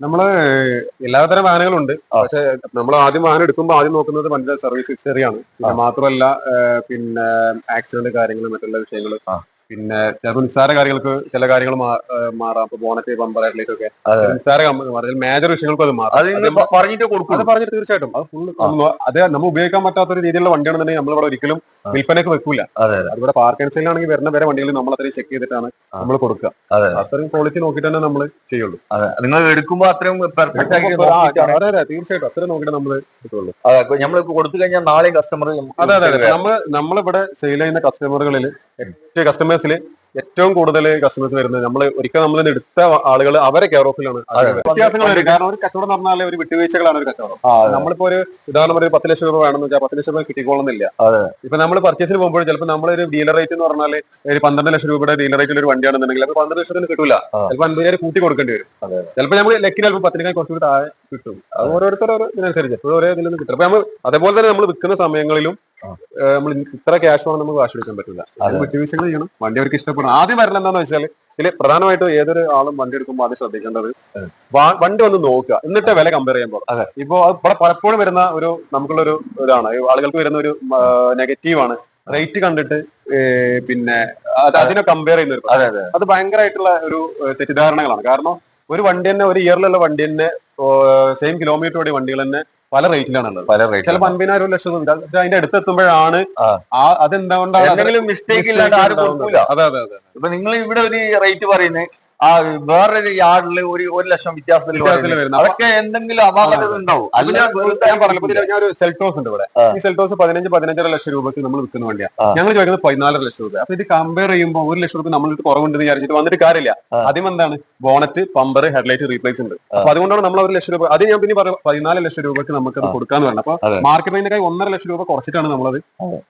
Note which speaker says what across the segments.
Speaker 1: നമ്മൾ എല്ലാതരം വാഹനങ്ങളും
Speaker 2: ഉണ്ട്
Speaker 1: പക്ഷെ നമ്മൾ ആദ്യം വാഹനം എടുക്കുമ്പോൾ ആദ്യം നോക്കുന്നത് വണ്ടിയുടെ സർവീസ് ഹിസ്റ്ററിയാണ്. മാത്രമല്ല പിന്നെ ആക്സിഡന്റ് കാര്യങ്ങൾ മറ്റുള്ള വിഷയങ്ങൾ. പിന്നെ ചിലപ്പോൾ നിസ്സാര കാര്യങ്ങൾക്ക് ചില കാര്യങ്ങൾ മാറാം. ഇപ്പൊ ബോണറ്റ് ബമ്പർ
Speaker 2: നിസ്സാര.
Speaker 1: നിസ്സാര മേജർ വിഷയങ്ങൾക്കും അത് മാറാം.
Speaker 2: പറഞ്ഞിട്ട് കൊടുക്കും.
Speaker 1: അത് പറഞ്ഞിട്ട് തീർച്ചയായിട്ടും. അത്
Speaker 2: ആ.
Speaker 1: അത് നമ്മൾ ഉപയോഗിക്കാൻ പറ്റാത്ത ഒരു രീതിയിലുള്ള വണ്ടിയാണെന്നുണ്ടെങ്കിൽ നമ്മൾ ഇവിടെ ഒരിക്കലും
Speaker 2: വിൽപ്പനക്ക്
Speaker 1: വിൽപ്പനയ്ക്ക് വെക്കൂല.
Speaker 2: അതെ, അതെ.
Speaker 1: അതിവിടെ പാർക്ക് ആൻഡ് വരുന്ന വരെ വണ്ടികൾ നമ്മൾ അത്രയും ചെക്ക് ചെയ്തിട്ടാണ് നമ്മൾ കൊടുക്കുക.
Speaker 2: അതെ.
Speaker 1: അത്രയും ക്വാളിറ്റി നോക്കിയിട്ട് തന്നെ നമ്മൾ ചെയ്യുള്ളൂ.
Speaker 2: നിങ്ങൾ എടുക്കുമ്പോ അത്രയും പെർഫെക്റ്റ് ആക്കി
Speaker 1: അതെ അതെ തീർച്ചയായിട്ടും. അത്രയും നോക്കിയിട്ട് നമ്മൾ
Speaker 2: അതെ ഇപ്പൊ കൊടുത്തു കഴിഞ്ഞാൽ നാളെ കസ്റ്റമർ
Speaker 1: അതെ അതെ നമ്മൾ നമ്മളിവിടെ സെയിൽ ചെയ്യുന്ന കസ്റ്റമറുകളിൽ ഏറ്റവും കസ്റ്റമേഴ്സിൽ ഏറ്റവും കൂടുതൽ കസ്റ്റമേഴ്സ് വരുന്നത് നമ്മൾ ഒരിക്കൽ നമ്മൾ എടുത്ത ആളുകൾ അവരെ കെയർ ഓഫിലാണ് വ്യത്യാസങ്ങൾ വരും. കാരണം ഒരു കച്ചവടം പറഞ്ഞാൽ ഒരു വിട്ടുവീഴ്ചകളാണ് ഒരു കച്ചവടം. നമ്മളിപ്പോ ഒരു ഉദാഹരണം ഒരു പത്ത് ലക്ഷം രൂപ വേണമെന്ന് വെച്ചാൽ പത്ത് ലക്ഷം രൂപ കിട്ടിക്കോളുന്നില്ല. ഇപ്പൊ നമ്മൾ പർച്ചേസിന് പോകുമ്പോൾ ചിലപ്പോൾ നമ്മൾ ഒരു ഡീലർ റേറ്റ് എന്ന് പറഞ്ഞാൽ ഒരു പന്ത്രണ്ട് ലക്ഷം രൂപയുടെ ഡീലർ റേറ്റിൽ ഒരു വണ്ടിയാണെന്നുണ്ടെങ്കിൽ അത് പന്ത്രണ്ട് ലക്ഷത്തിന്
Speaker 2: കിട്ടില്ല.
Speaker 1: ചിലപ്പോൾ അൻപതിനായിരം കൂട്ടി കൊടുക്കേണ്ടി വരും. ചിലപ്പോൾ നമ്മൾ ലക്കിൽ ചിലപ്പോൾ പത്തിനേക്കാൾ കുറച്ചുകൂടി താഴെ കിട്ടും. അത് ഓരോരുത്തർ ഓരോ ഇതിനനുസരിച്ച്. എപ്പോഴും ഒരേ ഇതിൽ നിന്ന് കിട്ടും അപ്പൊ നമ്മൾ അതേപോലെ തന്നെ നമ്മൾ വിൽക്കുന്ന സമയങ്ങളിലും. നമ്മൾ ഇത്ര ക്യാഷ് വേണം നമുക്ക് വാഷ് എടുക്കാൻ പറ്റില്ല. വിട്ടുവീഴ്ചകൾ ചെയ്യണം. വണ്ടി അവർക്ക് ഇഷ്ടപ്പെടണം. ആദ്യം വരണം എന്താണെന്ന് വെച്ചാൽ ഇതിൽ പ്രധാനമായിട്ടും ഏതൊരു ആളും വണ്ടി എടുക്കുമ്പോൾ ആദ്യം ശ്രദ്ധിക്കേണ്ടത് വണ്ടി ഒന്ന് നോക്കുക. എന്നിട്ട് വില കമ്പയർ ചെയ്യുമ്പോൾ
Speaker 2: അതെ.
Speaker 1: ഇപ്പോ അത് ഇവിടെ പലപ്പോഴും വരുന്ന ഒരു നമുക്കുള്ള ഒരു ഇതാണ് ആളുകൾക്ക് വരുന്ന ഒരു നെഗറ്റീവ് ആണ്. റേറ്റ് കണ്ടിട്ട് പിന്നെ അത് അതിനെ കമ്പയർ ചെയ്യുന്ന ഒരു
Speaker 2: അതെ
Speaker 1: ഭയങ്കരമായിട്ടുള്ള ഒരു തെറ്റിദ്ധാരണകളാണ്. കാരണം ഒരു വണ്ടി തന്നെ ഒരു ഇയറിലുള്ള വണ്ടി തന്നെ സെയിം കിലോമീറ്റർ ഓടി വണ്ടികൾ തന്നെ പല റേറ്റിലാണ്. ഉള്ളത്
Speaker 2: പല റേറ്റ്
Speaker 1: ചിലപ്പോൾ അൻപതിനായിരം ലക്ഷം അതിന്റെ അടുത്ത് എത്തുമ്പോഴാണ് അതെന്തുകൊണ്ടാണ് അത്
Speaker 2: എന്തെങ്കിലും മിസ്റ്റേക്ക് ഇല്ലാണ്ട് ആരും? കൊടുക്കൂല.
Speaker 1: അതെ അതെ അതെ.
Speaker 2: ഇപ്പൊ നിങ്ങൾ ഇവിടെ ഒരു റേറ്റ് പറയുന്നത് ആ വേറൊരു യാർഡിൽ ഒരു ഒരു ലക്ഷം വ്യത്യാസത്തിൽ അതൊക്കെ എന്തെങ്കിലും അപാകത ഉണ്ടാവും.
Speaker 1: ഞാൻ ഒരു സെൽട്ടോസ് ഉണ്ട് ഇവിടെ. ഈ സെൽട്ടോസ് പതിനഞ്ച് പതിനഞ്ചര ലക്ഷം രൂപയ്ക്ക് നമ്മൾ വിൽക്കുന്ന വണ്ടിയാണ് ഞങ്ങൾ ചോദിക്കുന്നത് പതിനാലര ലക്ഷം രൂപ അപ്പൊ ഇത് കമ്പയർ ചെയ്യുമ്പോൾ ഒരു ലക്ഷം രൂപ നമ്മൾക്ക് കുറവുണ്ടെന്ന് വിചാരിച്ചിട്ട് വന്നിട്ട് കാര്യമില്ല. ആദ്യം എന്താണ്? ബോണറ്റ് പമ്പർ ഹെഡ്ലൈറ്റ് റീപ്ലേസ് ഉണ്ട്. അപ്പൊ അതുകൊണ്ടാണ് നമ്മൾ ഒരു ലക്ഷം രൂപ അത് ഞാൻ പിന്നെ പറയാം. പതിനാല് ലക്ഷം രൂപയ്ക്ക് നമുക്ക് അത്. കൊടുക്കാന്ന് പറഞ്ഞു അപ്പൊ മാർക്കറ്റിന്റെ കൈ ഒന്നര ലക്ഷം രൂപ കുറച്ചിട്ടാണ് നമ്മളത്.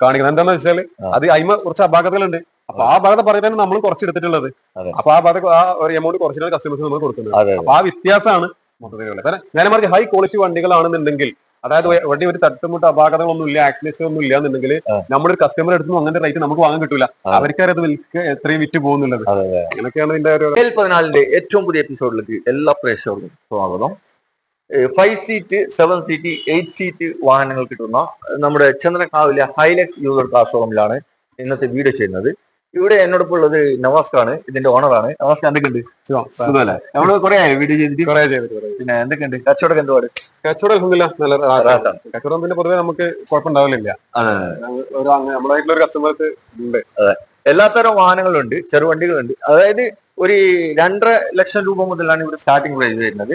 Speaker 1: കാണിക്കുന്നത്. എന്താണെന്ന് വെച്ചാൽ അത് അയിമ കുറച്ച് അപാകതകളുണ്ട്. അപ്പൊ ആ ഭാഗത്ത് പറയുന്നത് നമ്മൾ കുറച്ചെടുത്തിട്ടുള്ളത്.
Speaker 2: എടുത്തിട്ടുള്ളത്
Speaker 1: അപ്പൊ ആ ഭാഗത്ത് ആ ഒരു എമൗണ്ട് കുറച്ചിട്ടാണ് കസ്റ്റമേഴ്സ് നമ്മൾ കൊടുക്കുന്നത് അപ്പൊ ആ വ്യത്യാസമാണ് മൊത്തത്തിലുള്ളത് കാരണം നേരെ മറിച്ച് ഹൈ ക്വാളിറ്റി വണ്ടികളാണെന്നുണ്ടെങ്കിൽ അതായത് വണ്ടി ഒരു തട്ടുമുട്ട് അപാകതകളൊന്നും ഇല്ല ആക്സിഡൻസ് ഒന്നും ഇല്ല എന്നുണ്ടെങ്കിൽ. നമ്മുടെ ഒരു കസ്റ്റമർ എടുത്തും അങ്ങനെ റേറ്റ് നമുക്ക് വാങ്ങാൻ കിട്ടില്ല
Speaker 2: അവർക്കാരെ
Speaker 1: അത് വിൽക്ക് എത്രയും വിറ്റ് പോകുന്നുള്ളത്. അങ്ങനെയൊക്കെയാണ് ഇതിന്റെ ഒരു
Speaker 2: പതിനാലിന്റെ ഏറ്റവും പുതിയ എപ്പിസോഡിലേക്ക് എല്ലാ പ്രേക്ഷകർക്കും സ്വാഗതം. Five seat seven seat eight seat വാഹനങ്ങൾ കിട്ടുന്ന നമ്മുടെ ചന്ദ്രക്കാവിലെ ഹൈലക്സ് യൂസർ കാർ ഷോറൂമിലാണ് ഇന്നത്തെ വീഡിയോ ചെയ്യുന്നത്. ഇവിടെ എന്നോടൊപ്പം ഉള്ളത് നവാസ് ആണ്. ഇതിന്റെ ഓണറാണ് നവാസ് എന്തൊക്കെയുണ്ട് സുഖമല്ലേ? നമ്മൾ കുറെ വീഡിയോ ചെയ്തിട്ട്?
Speaker 1: കുറെ ചെയ്തിട്ട്
Speaker 2: പിന്നെ എന്തൊക്കെയുണ്ട്? കച്ചവടം എന്തുപാട്
Speaker 1: കച്ചവടം അൽഹംദുലില്ലാ നല്ല റാഹത്താണ്. കച്ചവടം പിന്നെ പൊതുവെ നമുക്ക് കുഴപ്പമുണ്ടാവില്ല
Speaker 2: അതെ.
Speaker 1: ഒരു നമ്മളായിട്ടുള്ള ഒരു കസ്റ്റമർക്ക് ഉണ്ട്.
Speaker 2: എല്ലാത്തരം വാഹനങ്ങളുണ്ട് ചെറുവണ്ടികളുണ്ട്. അതായത് ഒരു രണ്ടര ലക്ഷം രൂപ മുതലാണ് ഇവിടെ സ്റ്റാർട്ടിംഗ് പ്രൈസ് വരുന്നത്.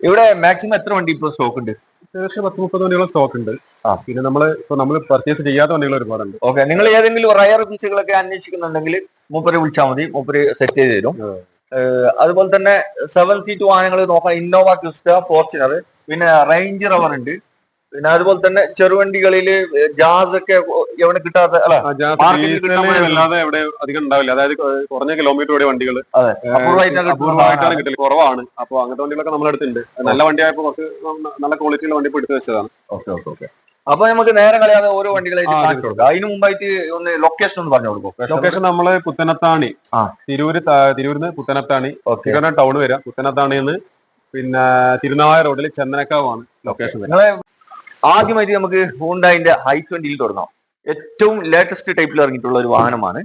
Speaker 2: ഇവിടെ മാക്സിമം എത്ര വണ്ടി ഇപ്പോൾ സ്റ്റോക്ക് ഉണ്ട്?
Speaker 1: ഏകദേശം പത്ത് മുപ്പത് വണ്ടികളും സ്റ്റോക്ക് ഉണ്ട്.
Speaker 2: ആ.
Speaker 1: പിന്നെ നമ്മൾ ഇപ്പൊ നമ്മൾ പർച്ചേസ് ചെയ്യാത്ത വണ്ടികൾ ഒരുപാടുണ്ട്.
Speaker 2: ഓക്കെ നിങ്ങൾ ഏതെങ്കിലും റയർ പീസുകളൊക്കെ അന്വേഷിക്കുന്നുണ്ടെങ്കിൽ മൂപ്പരെ വിളിച്ചാൽ മതി. മൂപ്പര് സെറ്റ് ചെയ്ത് തരും. അതുപോലെ തന്നെ സെവൻ സീറ്റ് വാഹനങ്ങൾ നോക്കാം ഇന്നോവ ക്രിസ്റ്റ ഫോർച്യൂണർ പിന്നെ റേഞ്ച് റവർ ഉണ്ട്. പിന്നെ അതുപോലെ തന്നെ ചെറുവണ്ടികളിൽ ജാസ് ഒക്കെ എവിടെ കിട്ടാത്ത അല്ല
Speaker 1: ആ, ജാസ്
Speaker 2: Market ൽ
Speaker 1: ഡീസൽ
Speaker 2: കിട്ടാൻ വേണ്ടി-
Speaker 1: വല്ലാതെ എവിടെ അധികം ഉണ്ടാവില്ല. അതായത് കുറഞ്ഞ കിലോമീറ്റർ ഓടിയ വണ്ടികൾ
Speaker 2: അപൂർവമായിട്ടാണ് കിട്ടുന്ന
Speaker 1: അപൂർവമായിട്ടാണ്
Speaker 2: സാധനമാണ്.
Speaker 1: കിട്ടൽ. കുറവാണ്. അപ്പൊ അങ്ങനത്തെ വണ്ടികളൊക്കെ നമ്മുടെ അടുത്തുണ്ട്. നല്ല വണ്ടി ആയപ്പോ കുറച്ച് നല്ല ക്വാളിറ്റിയുള്ള വണ്ടി എടുത്തു വെച്ചതാണ്.
Speaker 2: Okay okay okay. അപ്പൊ നമുക്ക് നേരെ കളയാതെ ഓരോ വണ്ടികളായിട്ട്
Speaker 1: ആ,
Speaker 2: കാണിച്ചു കൊടുക്കാം. അതിന് മുമ്പായിട്ട് ഒന്ന് ലൊക്കേഷൻ ഒന്ന് പറഞ്ഞു കൊടുക്കും.
Speaker 1: ലൊക്കേഷൻ നമ്മൾ പുത്തനത്താണി. തിരൂര് തിരൂരിന്ന് പുത്തനത്താണി ടൗൺ വരാം. പുത്തനത്താണിന്ന് പിന്നെ തിരുനാവായ റോഡിൽ ചന്ദനക്കാവാണ് ലൊക്കേഷൻ
Speaker 2: ആദ്യമായിട്ട് നമുക്ക് ഹൂണ്ടായിന്റെ ഹൈ ട്വന്റിയിൽ തുടങ്ങാം. ഏറ്റവും ലേറ്റസ്റ്റ് ടൈപ്പിൽ ഇറങ്ങിയിട്ടുള്ള ഒരു വാഹനമാണ്.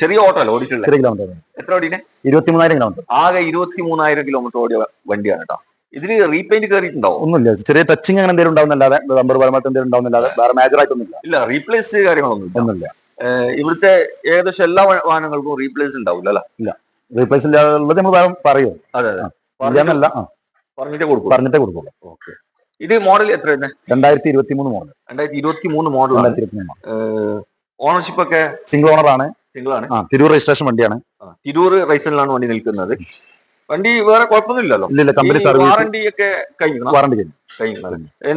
Speaker 2: ചെറിയ ഓട്ടോ അല്ല ഓടിയിട്ടുള്ള.
Speaker 3: എത്ര കിലോമീറ്റർ
Speaker 2: എത്ര ഓടിനെ?
Speaker 3: ഇരുപത്തിമൂന്നായിരം കിലോമീറ്റർ
Speaker 2: ആകെ ഇരുപത്തി മൂന്നായിരം കിലോമീറ്റർ ഓടിയ വണ്ടിയാണ് കേട്ടോ. ഇതിൽ റീപെയിന്റ് കയറിയിട്ടുണ്ടാവും
Speaker 3: ഒന്നുമില്ല. ചെറിയ ടച്ചിങ് അങ്ങനെ എന്തെങ്കിലും ഉണ്ടാവുന്നല്ലാതെ നമ്പർ പരമായിട്ട് എന്തെങ്കിലും ഉണ്ടാവുന്നല്ലാതെ വേറെ മേജർ ആയിട്ടൊന്നുമില്ല.
Speaker 2: ഇല്ല റീപ്ലേസ് കാര്യങ്ങളൊന്നും ഇല്ല
Speaker 3: ഒന്നുമില്ല
Speaker 2: ഇവിടുത്തെ ഏകദേശം എല്ലാ വാഹനങ്ങൾക്കും റീപ്ലേസ് ഉണ്ടാവില്ല അല്ല?
Speaker 3: റീപ്ലേസ് ഇല്ലാതെ നമ്മൾ പറയും.
Speaker 2: അതെ അതെ. പറഞ്ഞിട്ടേ കൊടുക്കും
Speaker 3: പറഞ്ഞിട്ടേ കൊടുക്കുള്ളൂ.
Speaker 2: ഓക്കെ. ഇത് മോഡൽ എത്ര
Speaker 3: രണ്ടായിരത്തി ഇരുപത്തി മൂന്ന് മോഡൽ
Speaker 2: രണ്ടായിരത്തി ഇരുപത്തി മൂന്ന്
Speaker 3: രണ്ടായിരത്തി ഇരുപത്തി
Speaker 2: ഓണർഷിപ്പ് ഒക്കെ
Speaker 3: സിംഗിൾ ഓണർ ആണ്.
Speaker 2: സിംഗിൾ ആണ്.
Speaker 3: ആ തിരൂർ രജിസ്ട്രേഷൻ വണ്ടിയാണ്.
Speaker 2: തിരൂർ റൈസനിലാണ് വണ്ടി നിൽക്കുന്നത്. വണ്ടി വേറെ കുഴപ്പമൊന്നുമില്ലല്ലോ.
Speaker 3: ഇല്ല കമ്പനി സർവീസ്
Speaker 2: വാറണ്ടി ഒക്കെ കഴിഞ്ഞു?
Speaker 3: വാറണ്ടി
Speaker 2: കഴിഞ്ഞു.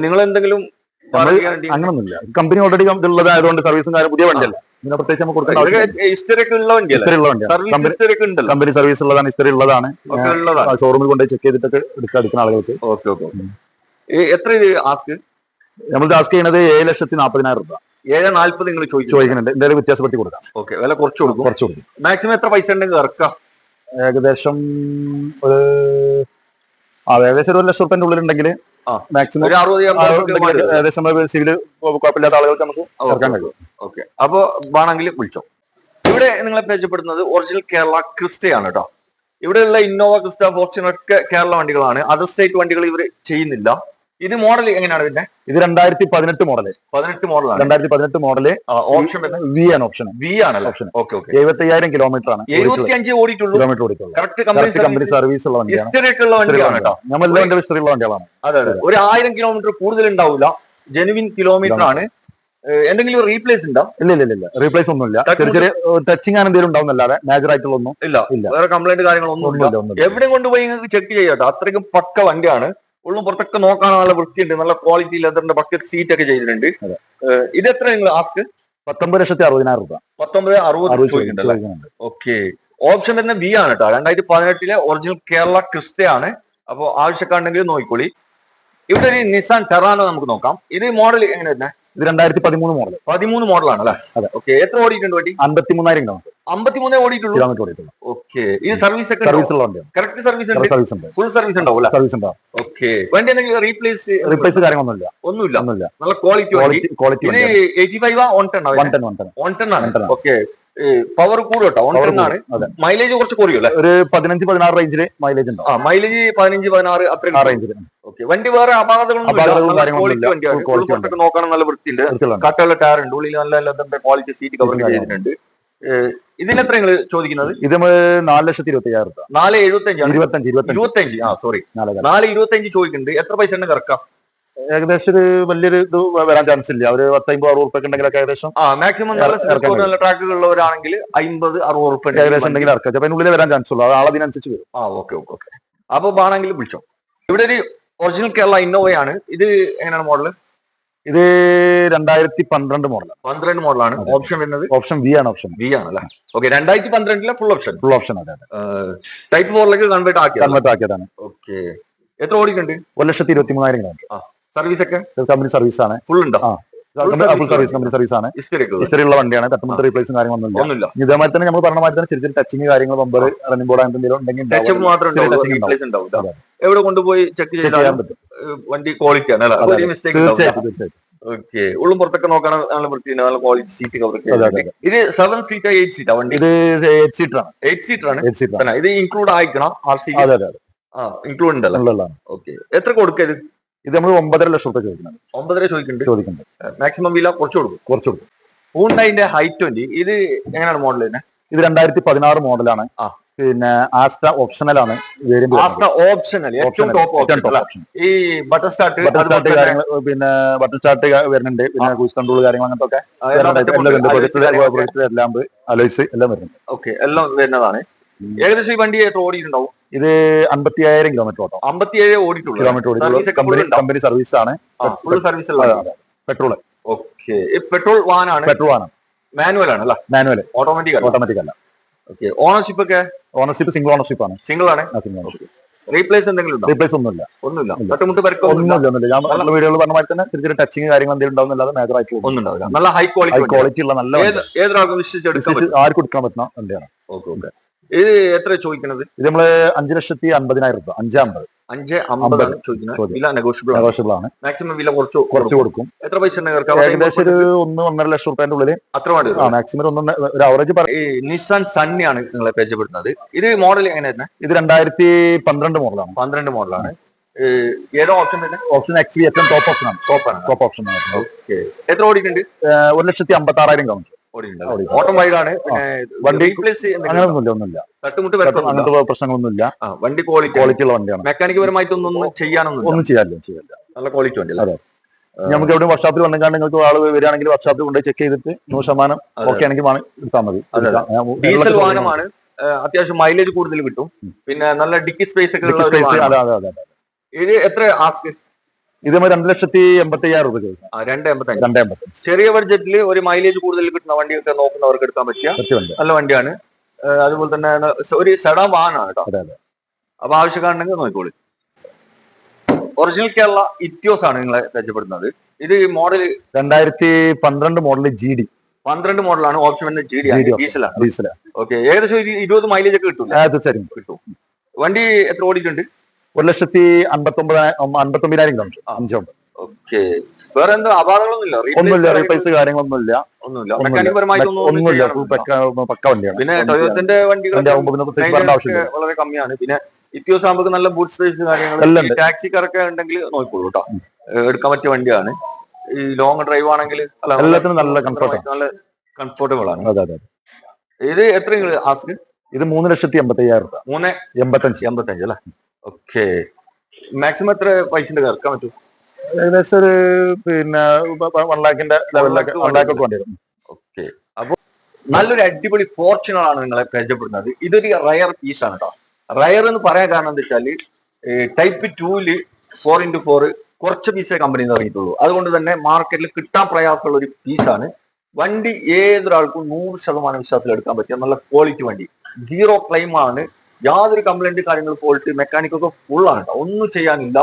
Speaker 2: നിങ്ങൾ എന്തെങ്കിലും
Speaker 3: അങ്ങനൊന്നുമില്ല. കമ്പനി ഓൾറെഡി ഉള്ളതായതുകൊണ്ട് സർവീസും കാര്യം പുതിയ വണ്ടിയല്ല. ഇതിനെ പ്രത്യേകിച്ച് നമുക്ക്
Speaker 2: കൊടുക്കാൻ
Speaker 3: കമ്പനി സർവീസ് ഉള്ളതാണ് ഹിസ്റ്ററി ഉള്ളതാണ്. ഷോറൂമിൽ കൊണ്ടുപോയി ചെക്ക് ചെയ്തിട്ടൊക്കെ എടുക്കാൻ ആളുകൾക്ക്.
Speaker 2: ഓക്കെ ഓക്കെ എത്ര ആസ്ക്
Speaker 3: നമ്മൾ ആസ്ക് ചെയ്യുന്നത് ഏഴ് ലക്ഷത്തി നാൽപ്പതിനായിരം രൂപ.
Speaker 2: ഏഴ് നാല്പത് നിങ്ങൾ ചോദിച്ചു
Speaker 3: ചോദിക്കുന്നുണ്ട്. എന്തായാലും വ്യത്യാസപ്പെടുത്തി കൊടുക്കാം.
Speaker 2: ഓക്കെ വില കുറച്ച് കൊടുക്കും.
Speaker 3: കുറച്ച് കൊടുക്കും.
Speaker 2: മാക്സിമം എത്ര പൈസ ഉണ്ടെങ്കിൽ ഇറക്കാം?
Speaker 3: ഏകദേശം ഒരു ആ ഏകദേശം ഒരു ലക്ഷം റുപ്യന്റെ ഉള്ളിലുണ്ടെങ്കിൽ. മാക്സിമം. ഏകദേശം സിവിൽ കുഴപ്പമില്ലാത്ത ആളുകൾക്ക് നമുക്ക് ഇറക്കാൻ കഴിയും.
Speaker 2: ഓക്കെ അപ്പൊ വേണമെങ്കിൽ വിളിച്ചോ. ഇവിടെ നിങ്ങളെ പരിചയപ്പെടുന്നത് ഒറിജിനൽ കേരള ക്രിസ്റ്റയാണ് കേട്ടോ ഇവിടെയുള്ള ഇന്നോവ ക്രിസ്റ്റ ഫോർച്യൂണർ ഒക്കെ കേരള വണ്ടികളാണ്. അതർ സ്റ്റേറ്റ് വണ്ടികൾ ഇവർ ചെയ്യുന്നില്ല. ഇത് മോഡൽ എങ്ങനെയാണ് പിന്നെ
Speaker 3: ഇത് രണ്ടായിരത്തി പതിനെട്ട് മോഡൽ
Speaker 2: പതിനെട്ട് മോഡലാണ്
Speaker 3: രണ്ടായിരത്തി പതിനെട്ട് മോഡൽ
Speaker 2: ഓപ്ഷൻ
Speaker 3: വി ആണ് ഓപ്ഷൻ
Speaker 2: വി ആണ്
Speaker 3: ഓപ്ഷൻ
Speaker 2: ഓക്കെ ഓക്കെ
Speaker 3: എഴുപത്തി അയ്യായിരം കിലോമീറ്റർ ആണ്.
Speaker 2: എഴുപത്തിയഞ്ച് ഓടിയിട്ടുള്ളൂ?
Speaker 3: കിലോമീറ്റർ ഓടിയിട്ടുള്ളൂ
Speaker 2: കറക്റ്റ്
Speaker 3: കമ്പനി സർവീസ് ഉള്ള വണ്ടിയാണ്. നമ്മൾ എല്ലാം എന്റെ ഹിസ്റ്ററി ഉള്ള വണ്ടികളാണ്.
Speaker 2: അതെ അതെ. ഒരു ആയിരം കിലോമീറ്റർ കൂടുതൽ ഉണ്ടാവില്ല ജെനുവിൻ കിലോമീറ്റർ ആണ്. എന്തെങ്കിലും റീപ്ലേസ് ഉണ്ടോ?
Speaker 3: ഇല്ല ഇല്ല ഇല്ല, റീപ്ലേസ് ഒന്നുമില്ല. ചെറിയ ചെറിയ ടച്ചിങ് ആണ് എന്തെങ്കിലും ഉണ്ടാവുന്നല്ലാതെ മേജർ ആയിട്ടുള്ള ഒന്നും
Speaker 2: ഇല്ല.
Speaker 3: ഇല്ല.
Speaker 2: വേറെ കംപ്ലൈന്റ് കാര്യങ്ങളൊന്നും ഇല്ല. എവിടെ കൊണ്ടുപോയി ചെക്ക് ചെയ്യാട്ടോ അത്രയ്ക്കും പക്ക വണ്ടിയാണ്. ഉള്ളും പുറത്തൊക്കെ നോക്കാൻ നല്ല വൃത്തിയുണ്ട്. നല്ല ക്വാളിറ്റി ലെതറിന്റെ ബക്കറ്റ് സീറ്റ് ഒക്കെ ചെയ്തിട്ടുണ്ട്. ഇത് എത്ര നിങ്ങൾ ആസ്ക്
Speaker 3: പത്തൊമ്പത് ലക്ഷത്തി അറുപതിനായിരം രൂപ.
Speaker 2: പത്തൊമ്പത് അറുപത്
Speaker 3: ചോദിക്കുന്നുണ്ട്
Speaker 2: ഓക്കെ ഓപ്ഷൻ വരുന്ന ബി ആണ് കേട്ടോ രണ്ടായിരത്തി പതിനെട്ടിലെ ഒറിജിനൽ കേരള ക്രിസ്റ്റയാണ് അപ്പോൾ ആവശ്യക്കാരുണ്ടെങ്കിൽ നോക്കിക്കോളി. ഇവിടെ ഒരു നിസാൻ ടെറാനോ നമുക്ക് നോക്കാം. ഇത് മോഡൽ എങ്ങനെ വരുന്നത്
Speaker 3: ഇത് രണ്ടായിരത്തി പതിമൂന്ന് മോഡൽ
Speaker 2: പതിമൂന്ന് മോഡലാണ് അല്ലേ
Speaker 3: അതെ.
Speaker 2: ഓക്കെ എത്ര ഓടിയിട്ടുണ്ട് വണ്ടി?
Speaker 3: അമ്പത്തി മൂന്നായിരം കിലോമീറ്റർ.
Speaker 2: അമ്പത്തിമൂന്നേ ഓടിയിട്ടുള്ളൂ?
Speaker 3: കിലോമീറ്റർ ഓടിയിട്ടുള്ള.
Speaker 2: ഓക്കെ. ഇത് സർവീസ് ഒക്കെ
Speaker 3: സർവീസ് ഉള്ള വണ്ടിയാണ്
Speaker 2: കറക്റ്റ് സർവീസ് ഉണ്ട്?
Speaker 3: സർവീസ് ഉണ്ട്.
Speaker 2: ഫുൾ സർവീസ് ഉണ്ടാവും അല്ലേ.
Speaker 3: സർവീസ് ഉണ്ടാവും
Speaker 2: ഓക്കെ. വണ്ടി എന്തെങ്കിലും റീപ്ലേസ്
Speaker 3: റീപ്ലേസ് കാര്യങ്ങളൊന്നുമില്ല.
Speaker 2: ഒന്നുമില്ല.
Speaker 3: ഒന്നുമില്ല.
Speaker 2: നല്ല ക്വാളിറ്റി വണ്ടി.
Speaker 3: ക്വാളിറ്റി ക്വാളിറ്റി
Speaker 2: ഇത് eighty five on ten
Speaker 3: one ten one ten
Speaker 2: on ten ആണ്. ഓക്കെ. പവർ കൂടും കേട്ടോ. ഓൺ ടെൻ ആണ്. മൈലേജ് കുറച്ച് കുറയും
Speaker 3: ഒരു പതിനഞ്ച് പതിനാറ് റേഞ്ചിൽ മൈലേജ് ഉണ്ട്.
Speaker 2: ആ മൈലേജ് പതിനഞ്ച് പതിനാറ് അത്രയും
Speaker 3: റേഞ്ചിൽ
Speaker 2: ഓക്കെ. വണ്ടി വേറെ അപാകതകളൊന്നും നോക്കണം നല്ല വൃത്തിയുണ്ട്. കട്ടുള്ള ടയർ ഉണ്ട്. ഉള്ളിൽ നല്ല ക്വാളിറ്റി സീറ്റ്
Speaker 3: കവറിംഗ്
Speaker 2: ചെയ്തിട്ടുണ്ട്. ഇതിനെത്ര നിങ്ങൾ ചോദിക്കുന്നത്?
Speaker 3: ഇത് നാല് ലക്ഷത്തി ഇരുപത്തി അയ്യായിരം രൂപ.
Speaker 2: നാല് എഴുപത്തഞ്ചാണ്?
Speaker 3: ഇരുപത്തഞ്ച് ഇരുപത്തഞ്ച്.
Speaker 2: ഇരുപത്തഞ്ച്. ആ സോറി
Speaker 3: നാല്
Speaker 2: ഇരുപത്തഞ്ച് ചോദിക്കുന്നുണ്ട്. എത്ര പൈസ ഉണ്ട് കറക്കാം?
Speaker 3: ഏകദേശം ഒരു വലിയൊരു ഇത് വരാൻ ചാൻസ് ഇല്ല. ഒരു പത്തമ്പത് അറുപത് ഉറുപ്പൊക്കെ ഉണ്ടെങ്കിലൊക്കെ ഏകദേശം
Speaker 2: ആ മാക്സിമം നല്ല ട്രാക്കുകൾ ഉള്ളവരാണെങ്കിൽ അമ്പത് അറുപത് ഉറുപ്പ
Speaker 3: ഏകദേശം ഉണ്ടെങ്കിൽ ഇറക്കാം. അപ്പൊ അതിനുള്ളിൽ വരാൻ ചാൻസ് ഉള്ളൂ. അത് ആളതിനനുസരിച്ച് വരും.
Speaker 2: ആ ഓക്കെ ഓക്കെ ഓക്കെ അപ്പൊ വേണമെങ്കിൽ വിളിച്ചോ. ഇവിടെ ഒരു ഒറിജിനൽ കേരള ഇന്നോവയാണ് ഇത് എങ്ങനെയാണ് മോഡൽ
Speaker 3: ഇത് രണ്ടായിരത്തി പന്ത്രണ്ട് മോഡലാണ്
Speaker 2: പന്ത്രണ്ട് മോഡലാണ് ഓപ്ഷൻ വരുന്നത്?
Speaker 3: ഓപ്ഷൻ വി ആണ് ഓപ്ഷൻ
Speaker 2: വി ആണല്ലേ ഓക്കെ രണ്ടായിരത്തി പന്ത്രണ്ടിലെ ഫുൾ ഓപ്ഷൻ
Speaker 3: ഫുൾ ഓപ്ഷൻ അതെ
Speaker 2: ടൈപ്പ് ഫോറിലേക്ക് കൺവേർട്ട് ആക്കി
Speaker 3: കൺവേർട്ട് ആക്കിയതാണ്.
Speaker 2: ഓക്കെ എത്ര ഓടിക്കുന്നുണ്ട്
Speaker 3: ഒരു ലക്ഷത്തി ഇരുപത്തി മൂന്നായിരം
Speaker 2: സർവീസ് ഒക്കെ?
Speaker 3: കമ്പനി സർവീസ് ആണ്.
Speaker 2: ഫുൾ ഉണ്ടോ?
Speaker 3: ആ. Full
Speaker 2: service
Speaker 3: service company service ആണ്.
Speaker 2: ഹിസ്റ്ററി
Speaker 3: ഉള്ള വണ്ടിയാണ്. തട്ടുമുട്ട് റീപ്ലേസും കാര്യങ്ങളൊന്നും
Speaker 2: ഒന്നുമില്ല.
Speaker 3: ഇല്ല ഇതേമാതിരി തന്നെ നമ്മൾ പറഞ്ഞ മാതിരി തന്നെ ചെറിയ ചെറിയ ടച്ചിങ് കാര്യങ്ങൾ ബമ്പർ റണ്ണിംഗ് ബോർഡ് അങ്ങനെ എന്തെങ്കിലും ഉണ്ടെങ്കിൽ.
Speaker 2: എവിടെ കൊണ്ടുപോയി ചെക്ക്
Speaker 3: ചെയ്യാൻ പറ്റും.
Speaker 2: വണ്ടി ക്വാളിറ്റി ആണ്
Speaker 3: തീർച്ചയായിട്ടും
Speaker 2: ഓക്കെ ഉള്ളും പുറത്തൊക്കെ നല്ല ക്വാളിറ്റി സീറ്റ്
Speaker 3: അതെ,
Speaker 2: ഇത് സെവൻ സീറ്റർ എയ്റ്റ് സീറ്റാ വണ്ടി?
Speaker 3: ഇത് എയ്റ്റ് സീറ്റർ ആണ്.
Speaker 2: എയ്റ്റ് സീറ്റർ ആണ്? ഇത് ഇൻക്ലൂഡ് ആയിക്കണം ആർ സി ഇൻക്ലൂഡ് ഉണ്ടല്ലോ. ഓക്കെ എത്ര കൊടുക്കരുത്
Speaker 3: ഇത് നമ്മൾ ഒമ്പതര ലക്ഷം റുപ്യ ചോദിക്കുന്നത്
Speaker 2: ഒമ്പതര ചോദിക്കുന്നുണ്ട്?
Speaker 3: ചോദിക്കുന്നത്
Speaker 2: മാക്സിമം വില കുറച്ച് കൊടുക്കും?
Speaker 3: കുറച്ച് കൊടുക്കും.
Speaker 2: ഹൂണ്ടായിന്റെ ഹൈ ട്വന്റി ഇത് എങ്ങനെയാണ് മോഡൽ തന്നെ
Speaker 3: ഇത് രണ്ടായിരത്തി പതിനാറ് മോഡലാണ്
Speaker 2: ആ.
Speaker 3: പിന്നെ ആസ്റ്റ ഓപ്ഷണൽ ആണ്
Speaker 2: ഓപ്ഷണൽ ഏറ്റവും ടോപ്പ് ഓപ്ഷൻ ഈ ബട്ടർ സ്റ്റാർട്ട്
Speaker 3: ബട്ടർ സ്റ്റാർട്ട് കാര്യങ്ങൾ പിന്നെ ബട്ടർ സ്റ്റാർട്ട് വരുന്നുണ്ട്. പിന്നെ ക്രൂസ് കൺട്രോൾ കാര്യങ്ങൾ അങ്ങനത്തെ ഒക്കെ. എല്ലാം അലോയ്സ് എല്ലാം വരുന്നുണ്ട്.
Speaker 2: ഓക്കെ എല്ലാം വരുന്നതാണ്. ഏകദേശം ഈ വണ്ടി എത്ര ഓടിയിട്ടുണ്ടാവും?
Speaker 3: ഇത് അമ്പത്തി അൻപത്തിയായിരം കിലോമീറ്റർ ഓട്ടോ.
Speaker 2: അമ്പത്തി ഏഴ് ഓടിയിട്ടുള്ളൂ.
Speaker 3: കിലോമീറ്റർ
Speaker 2: ഓടിയിട്ടുള്ളൂ
Speaker 3: കമ്പനി കമ്പനി സർവീസ് ആണ്.
Speaker 2: Full service
Speaker 3: petrol
Speaker 2: okay petrol വാനാണ്
Speaker 3: petrol ആണ്.
Speaker 2: മാനുവൽ ആണ്. അല്ല?
Speaker 3: മാനുവൽ
Speaker 2: ഓട്ടോമാറ്റിക്
Speaker 3: ഓട്ടോമാറ്റിക് അല്ല.
Speaker 2: ഓക്കെ ഓണർഷിപ്പ് ഒക്കെ?
Speaker 3: ഓണർഷിപ്പ് സിംഗിൾ ഓണർഷിപ്പ് ആണ്.
Speaker 2: സിംഗിൾ ആണ്?
Speaker 3: സിംഗിൾ ഓണർഷിപ്പ്
Speaker 2: റീപ്ലേസ് എന്തെങ്കിലും
Speaker 3: റീപ്ലേസ് ഒന്നുമില്ല.
Speaker 2: ഒന്നുമില്ല. തട്ടുമുട്ട് പരക്കൊന്നുമില്ല
Speaker 3: ഒന്നുമില്ല. ഒന്നുമില്ല ഞാൻ നല്ല വീഡിയോകൾ പറഞ്ഞ മാതിരി തന്നെ ചെറിയ ടച്ചിങ് കാര്യങ്ങൾ എന്തെങ്കിലും ഉണ്ടാവുന്നില്ലാതെ മേജർ ആയിട്ട്
Speaker 2: ഒന്നും ഉണ്ടാവില്ല നല്ല ഹൈ
Speaker 3: ഹൈ
Speaker 2: ക്വാളിറ്റി
Speaker 3: ക്വാളിറ്റി ഉള്ള നല്ല
Speaker 2: ഏത് ഏതൊരാൾക്കും
Speaker 3: ആർക്കും എടുക്കാൻ പറ്റുന്ന വണ്ടിയാണ്.
Speaker 2: ഓക്കെ ഓക്കെ ഇത് എത്ര ചോദിക്കുന്നത്
Speaker 3: ഇത് നമ്മൾ അഞ്ച് ലക്ഷത്തി അൻപതിനായിരം രൂപ അഞ്ച് അമ്പത്
Speaker 2: അഞ്ച് അമ്പതാണ് ചോദിക്കുന്നത്. വില നെഗോഷ്യബിൾ ആണ്.
Speaker 3: നെഗോഷ്യബിൾ ആണ്.
Speaker 2: മാക്സിമം വില കുറച്ച്
Speaker 3: കുറച്ച്
Speaker 2: കൊടുക്കും. എത്ര പൈസ
Speaker 3: ഏകദേശം ഒരു ഒന്ന് ഒന്നര ലക്ഷം റുപ്യന്റെ ഉള്ളിൽ
Speaker 2: അത്ര
Speaker 3: മാക്സിമം ഒന്ന് ഒരു അവറേജ്
Speaker 2: നിസാൻ സണ്ണിയാണ് നിങ്ങളെ പരിചയപ്പെടുന്നത് ഇത് മോഡൽ എങ്ങനെയായിരുന്നു
Speaker 3: ഇത് രണ്ടായിരത്തി പന്ത്രണ്ട് മോഡലാണ്.
Speaker 2: പന്ത്രണ്ട് മോഡലാണ്. ഏതോ ഓപ്ഷൻ
Speaker 3: ഓപ്ഷൻ എക്സ് വി ഏറ്റവും ടോപ്പ് ഓപ്ഷൻ ആണ്.
Speaker 2: ടോപ്പാണ്
Speaker 3: ടോപ്പ് ഓപ്ഷൻ ആണ്
Speaker 2: ഓക്കെ എത്ര ഓടിക്കുന്നുണ്ട്?
Speaker 3: ഒരു ലക്ഷത്തി അമ്പത്തി ആറായിരം ഓടി.
Speaker 2: ഓട്ടം വൈഡാണ്
Speaker 3: വണ്ടി ഒന്നുമില്ല.
Speaker 2: തട്ടുമുട്ട്
Speaker 3: അങ്ങനത്തെ പ്രശ്നങ്ങളൊന്നുമില്ല.
Speaker 2: വണ്ടി ക്വാളിറ്റി
Speaker 3: ക്വാളിറ്റി ഉള്ള വണ്ടിയാണ്.
Speaker 2: മെക്കാനിക് പരമായിട്ടൊന്നും ചെയ്യാനൊന്നും
Speaker 3: ഒന്നും ചെയ്യാനില്ല ചെയ്യാനില്ല.
Speaker 2: നല്ല ക്വാളിറ്റി വണ്ടി
Speaker 3: അതെ. നമുക്ക് എവിടെ വർക്ക്ഷോപ്പിൽ വന്നെങ്കിൽ നിങ്ങൾക്ക് ആൾ വരികയാണെങ്കിൽ വർഷാപ്പിൽ കൊണ്ടുപോയി ചെക്ക് ചെയ്തിട്ട് നൂറ് ശതമാനം. ഓക്കെ ആണെങ്കിൽ എടുത്താൽ മതി.
Speaker 2: ഡീസൽ വാഹനമാണ്. അത്യാവശ്യം മൈലേജ് കൂടുതൽ കിട്ടും. പിന്നെ നല്ല ഡിക്കി സ്പേസ് ഒക്കെ ഉള്ള ഒരു ഇത് എത്ര ആസ്ക്
Speaker 3: ഇത് നമ്മൾ രണ്ട് ലക്ഷത്തി എൺപത്തി അയ്യായിരം രൂപ ചോദിക്കും
Speaker 2: രണ്ട് എൺപത്തഞ്ച്
Speaker 3: രണ്ട് എൺപത്തഞ്ച്
Speaker 2: ചെറിയ ബഡ്ജറ്റിൽ ഒരു മൈലേജ് കൂടുതൽ കിട്ടുന്ന വണ്ടിയൊക്കെ നോക്കുന്നവർക്ക് എടുക്കാൻ പറ്റിയ നല്ല വണ്ടിയാണ്. അതുപോലെ തന്നെ ഒരു സഡാ വാഹനമാണ് കേട്ടോ. അപ്പൊ ആവശ്യക്കാരുണ്ടെങ്കിൽ നോക്കിക്കോളി. ഒറിജിനൽ കേരള ഇറ്റിയോസ് ആണ് നിങ്ങളെ പരിചയപ്പെടുന്നത്. ഇത് മോഡൽ
Speaker 3: രണ്ടായിരത്തി പന്ത്രണ്ട് മോഡൽ ജി ഡി
Speaker 2: പന്ത്രണ്ട് മോഡലാണ് ഓപ്ഷൻ വരുന്നത് ജി ഡി ഡീസലാണ്.
Speaker 3: ഡീസലാണ്
Speaker 2: ഓക്കെ ഏകദേശം ഇരുപത് മൈലേജ് ഒക്കെ കിട്ടും
Speaker 3: തീർച്ചയായും.
Speaker 2: കിട്ടും. വണ്ടി എത്ര ഓടിയിട്ടുണ്ട്?
Speaker 3: ഒരു ലക്ഷത്തി അമ്പത്തൊമ്പതിനായിരം കിലോമീറ്റർ അഞ്ചുണ്ട്
Speaker 2: ഓക്കെ. വേറെ എന്താ അപാകങ്ങളൊന്നുമില്ല
Speaker 3: ഒന്നുമില്ല റീപ്ലേസ് കാര്യങ്ങളൊന്നുമില്ല.
Speaker 2: ഒന്നുമില്ല.
Speaker 3: പക്ക വണ്ടിയാണ്.
Speaker 2: പിന്നെ ടൊയോത്തിന്റെ വണ്ടികൾ
Speaker 3: പിന്നെ പ്രത്യേകിച്ച് പറയേണ്ട ആവശ്യമില്ല.
Speaker 2: വളരെ കമ്മിയാണ്. പിന്നെ ഇത്യോസ് ആകുമ്പോൾ നല്ല ബൂട്ട് സ്പേസ് കാര്യങ്ങൾ
Speaker 3: എല്ലാം ഉണ്ട്.
Speaker 2: ടാക്സിക്കാരൊക്കെ ഉണ്ടെങ്കിൽ നോക്കിക്കോളൂ കേട്ടോ. എടുക്കാൻ പറ്റിയ വണ്ടിയാണ്. ഈ ലോങ് ഡ്രൈവ് ആണെങ്കിൽ
Speaker 3: എല്ലാത്തിനും നല്ല
Speaker 2: നല്ല കംഫർട്ടബിൾ ആണ്.
Speaker 3: അതെ അതെ
Speaker 2: ഇത് എത്ര ആസ്ക്
Speaker 3: ഇത് മൂന്ന് ലക്ഷത്തി എൺപത്തി അയ്യായിരം രൂപ.
Speaker 2: മൂന്ന്
Speaker 3: എൺപത്തഞ്ച്.
Speaker 2: എൺപത്തഞ്ച് അല്ലേ? ഓക്കെ. മാക്സിമം എത്ര പൈസന്റെ കറക്കാൻ പറ്റും?
Speaker 3: ഏകദേശം ഒരു പിന്നെ വൺ ലാഖിന്റെ ലെവലിലൊക്കെ വൺ ലാഖ് ഒക്കെ വേണ്ടി വരും.
Speaker 2: ഓക്കെ. അപ്പൊ നല്ലൊരു അടിപൊളി ഫോർച്യൂണർ ആണ് നിങ്ങളെ പരിചയപ്പെടുന്നത്. ഇതൊരു റയർ പീസ് ആണ് കേട്ടോ റയർ എന്ന് പറയാൻ കാരണം എന്താ വെച്ചാൽ type tool four into four കുറച്ച് പീസേ കമ്പനി ഇറങ്ങിയിട്ടുള്ളൂ. അതുകൊണ്ട് തന്നെ മാർക്കറ്റിൽ കിട്ടാൻ പ്രയാസമുള്ള ഒരു പീസാണ്. വണ്ടി ഏതൊരാൾക്കും നൂറ് ശതമാനം വിശ്വാസത്തിൽ എടുക്കാൻ പറ്റിയ നല്ല ക്വാളിറ്റി വണ്ടി. സീറോ ക്ലെയിം ആണ് യാതൊരു കംപ്ലൈന്റ് കാര്യങ്ങൾ പോയിട്ട് മെക്കാനിക്കൊക്കെ ഫുൾ ആണ് കേട്ടോ ഒന്നും ചെയ്യാനില്ല.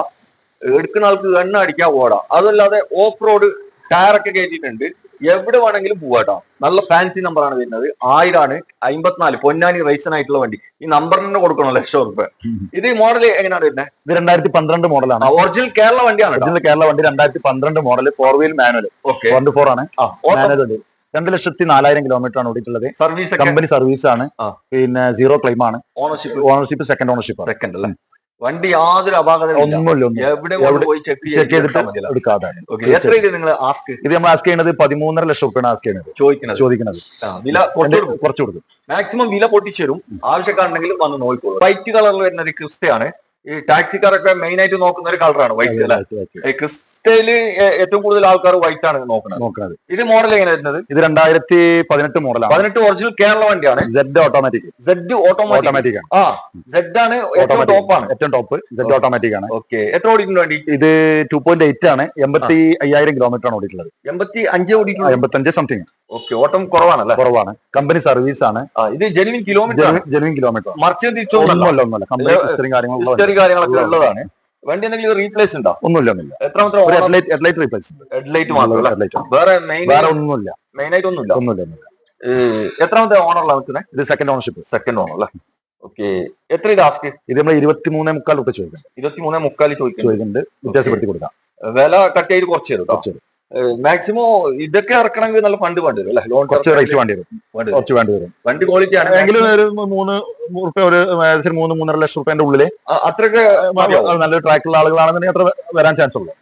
Speaker 2: എടുക്കുന്ന ആൾക്ക് എണ്ണ അടിക്കാൻ ഓടാം അതല്ലാതെ ഓഫ് റോഡ് ടയറൊക്കെ കയറ്റിയിട്ടുണ്ട് എവിടെ വേണമെങ്കിലും പോവാട്ടോ. നല്ല ഫാൻസി നമ്പർ ആണ് വരുന്നത്. ആയിരാണ് അമ്പത്തിനാല് പൊന്നാനി റൈസൺ ആയിട്ടുള്ള വണ്ടി. ഈ നമ്പറിന് തന്നെ കൊടുക്കണം ലക്ഷം റുപ്യ. ഇത് ഈ മോഡൽ എങ്ങനെയാണ് വരുന്നത്
Speaker 3: ഇത് രണ്ടായിരത്തി പന്ത്രണ്ട് മോഡലാണ്
Speaker 2: ഒറിജിനൽ കേരള വണ്ടിയാണ്.
Speaker 3: ഒറിജിനൽ കേരള വണ്ടി രണ്ടായിരത്തി പന്ത്രണ്ട് model four wheel manual
Speaker 2: okay
Speaker 3: four ആണ്. രണ്ട് ലക്ഷത്തി നാലായിരം കിലോമീറ്റർ ആണ് ഓടിയിട്ടുള്ളത്.
Speaker 2: സർവീസ്
Speaker 3: കമ്പനി സർവീസ് ആണ്. പിന്നെ സീറോ ക്ലെയിം ആണ്.
Speaker 2: Ownership
Speaker 3: ownership second ownership
Speaker 2: second അല്ലേ? വണ്ടി യാതൊരു
Speaker 3: അപാകത ഒന്നും എടുക്കാതെ.
Speaker 2: എത്ര ഇത് നിങ്ങൾ ആസ്ക്
Speaker 3: ഇത് നമ്മൾ ആസ്ക് ചെയ്യുന്നത് പതിമൂന്നര ലക്ഷം റുപ്യാണ് ആസ്ക് ചെയ്യുന്നത്.
Speaker 2: ചോദിക്കുന്നത്.
Speaker 3: ചോദിക്കുന്നത്.
Speaker 2: വില കുറച്ചു കൊടുക്കും.
Speaker 3: കുറച്ച് കൊടുക്കും.
Speaker 2: മാക്സിമം വില പൊട്ടിച്ചു തരും. ആവശ്യക്കാരുണ്ടെങ്കിൽ വന്ന് നോക്കിക്കോളൂ. വൈറ്റ് കളറിൽ വരുന്ന ഒരു ക്രിസ്റ്റയാണ് ഈ ടാക്സിക്കാരൊക്കെ മെയിൻ ആയിട്ട് നോക്കുന്ന ഒരു കളറാണ് വൈറ്റ് അല്ലെ? ക്രിസ്റ്റയിൽ ഏറ്റവും കൂടുതൽ ആൾക്കാർ വൈറ്റ് ആണ് നോക്കുന്നത്.
Speaker 3: നോക്കുന്നത്.
Speaker 2: ഇത് മോഡൽ എങ്ങനെ വരുന്നത്?
Speaker 3: ഇത് രണ്ടായിരത്തി പതിനെട്ട് മോഡലാണ്
Speaker 2: പതിനെട്ട് ഒറിജിനൽ കേരള വണ്ടിയാണ്.
Speaker 3: സെഡ് ഓട്ടോമാറ്റിക്
Speaker 2: സെഡ് ഓട്ടോമാറ്റിക്
Speaker 3: ആണ്.
Speaker 2: ആ സെഡ് ആണ് ഏറ്റവും ടോപ്പ് ആണ്.
Speaker 3: ഏറ്റവും ടോപ്പ് സെഡ് ഓട്ടോമാറ്റിക് ആണ്.
Speaker 2: ഓക്കെ എത്ര ഓടിയിട്ടുണ്ട് വണ്ടി?
Speaker 3: ഇത് ടു പോയിന്റ് എയ്റ്റ് ആണ്. എൺപത്തി അയ്യായിരം കിലോമീറ്റർ ആണ് ഓടിയിട്ടുള്ളത്.
Speaker 2: എൺപത്തി അഞ്ച് ഓടിയിട്ടുണ്ട്
Speaker 3: എൺപത്തഞ്ച് സംതിങ്
Speaker 2: ഓക്കെ ഓട്ടം കുറവാണല്ലേ?
Speaker 3: കുറവാണ്. കമ്പനി സർവീസ് ആണ്.
Speaker 2: ഇത് ജെനുവിൻ കിലോമീറ്റർ
Speaker 3: ജെനുവിൻ കിലോമീറ്റർ
Speaker 2: മറിച്ച് തിരിച്ചോണ്ടല്ലോ
Speaker 3: ഒന്നുമല്ല കമ്പനി
Speaker 2: കാര്യങ്ങളൊക്കെ ഉള്ളതാണ്. വണ്ടി എന്തെങ്കിലും റീപ്ലേസ് ഉണ്ടോ?
Speaker 3: ഒന്നുമില്ല ഒന്നുമില്ല എത്രമാത്രം ഹെഡ്ലൈറ്റ് ഹെഡ്ലൈറ്റ് റീപ്ലേസ്
Speaker 2: ഹെഡ്ലൈറ്റ് മാത്രമല്ല വേറെ മെയിൻ
Speaker 3: വേറെ ഒന്നുമില്ല.
Speaker 2: മെയിൻ ആയിട്ട് ഒന്നുമില്ല?
Speaker 3: ഒന്നുമില്ല.
Speaker 2: എത്രാമത്തെ ഓണറിലാണ് നിൽക്കുന്നത്
Speaker 3: ഇത് സെക്കൻഡ് ഓണർഷിപ്പ്
Speaker 2: സെക്കൻഡ് ഓണർ അല്ലേ? ഓക്കെ എത്ര ഇത് ആസ്ക്
Speaker 3: ഇത് നമ്മൾ ഇരുപത്തി മൂന്നേ മുക്കാൽ തൊട്ട് ചോദിക്കുന്നത്
Speaker 2: ഇരുപത്തി മൂന്നേ മുക്കാൽ ചോദിക്കുന്നത്
Speaker 3: ചോദിക്കുന്നുണ്ട് വ്യത്യാസപ്പെടുത്തി കൊടുക്കാം.
Speaker 2: വില കട്ട് ചെയ്ത് കുറച്ച് തരും
Speaker 3: കുറച്ച് തരും.
Speaker 2: മാക്സിമം ഇതൊക്കെ ഇറക്കണമെങ്കിൽ നല്ല ഫണ്ട് വേണ്ടി വരും അല്ലേ? ലോൺ
Speaker 3: കുറച്ച് റേറ്റ് വേണ്ടി വരും. കുറച്ച് വേണ്ടി വരും.
Speaker 2: വണ്ടി ക്വാളിറ്റി ആണ്
Speaker 3: എങ്കിലും ഒരു മൂന്ന് റുപ്യ ഒരു ഏകദേശം മൂന്ന് മൂന്നര ലക്ഷം റുപ്യന്റെ
Speaker 2: ഉള്ളിൽ അത്രയൊക്കെ നല്ല
Speaker 3: നല്ലൊരു ട്രാക്കുള്ള ആളുകളാണെന്നുണ്ടെങ്കിൽ അത്ര വരാൻ ചാൻസ് ഉള്ളൂ.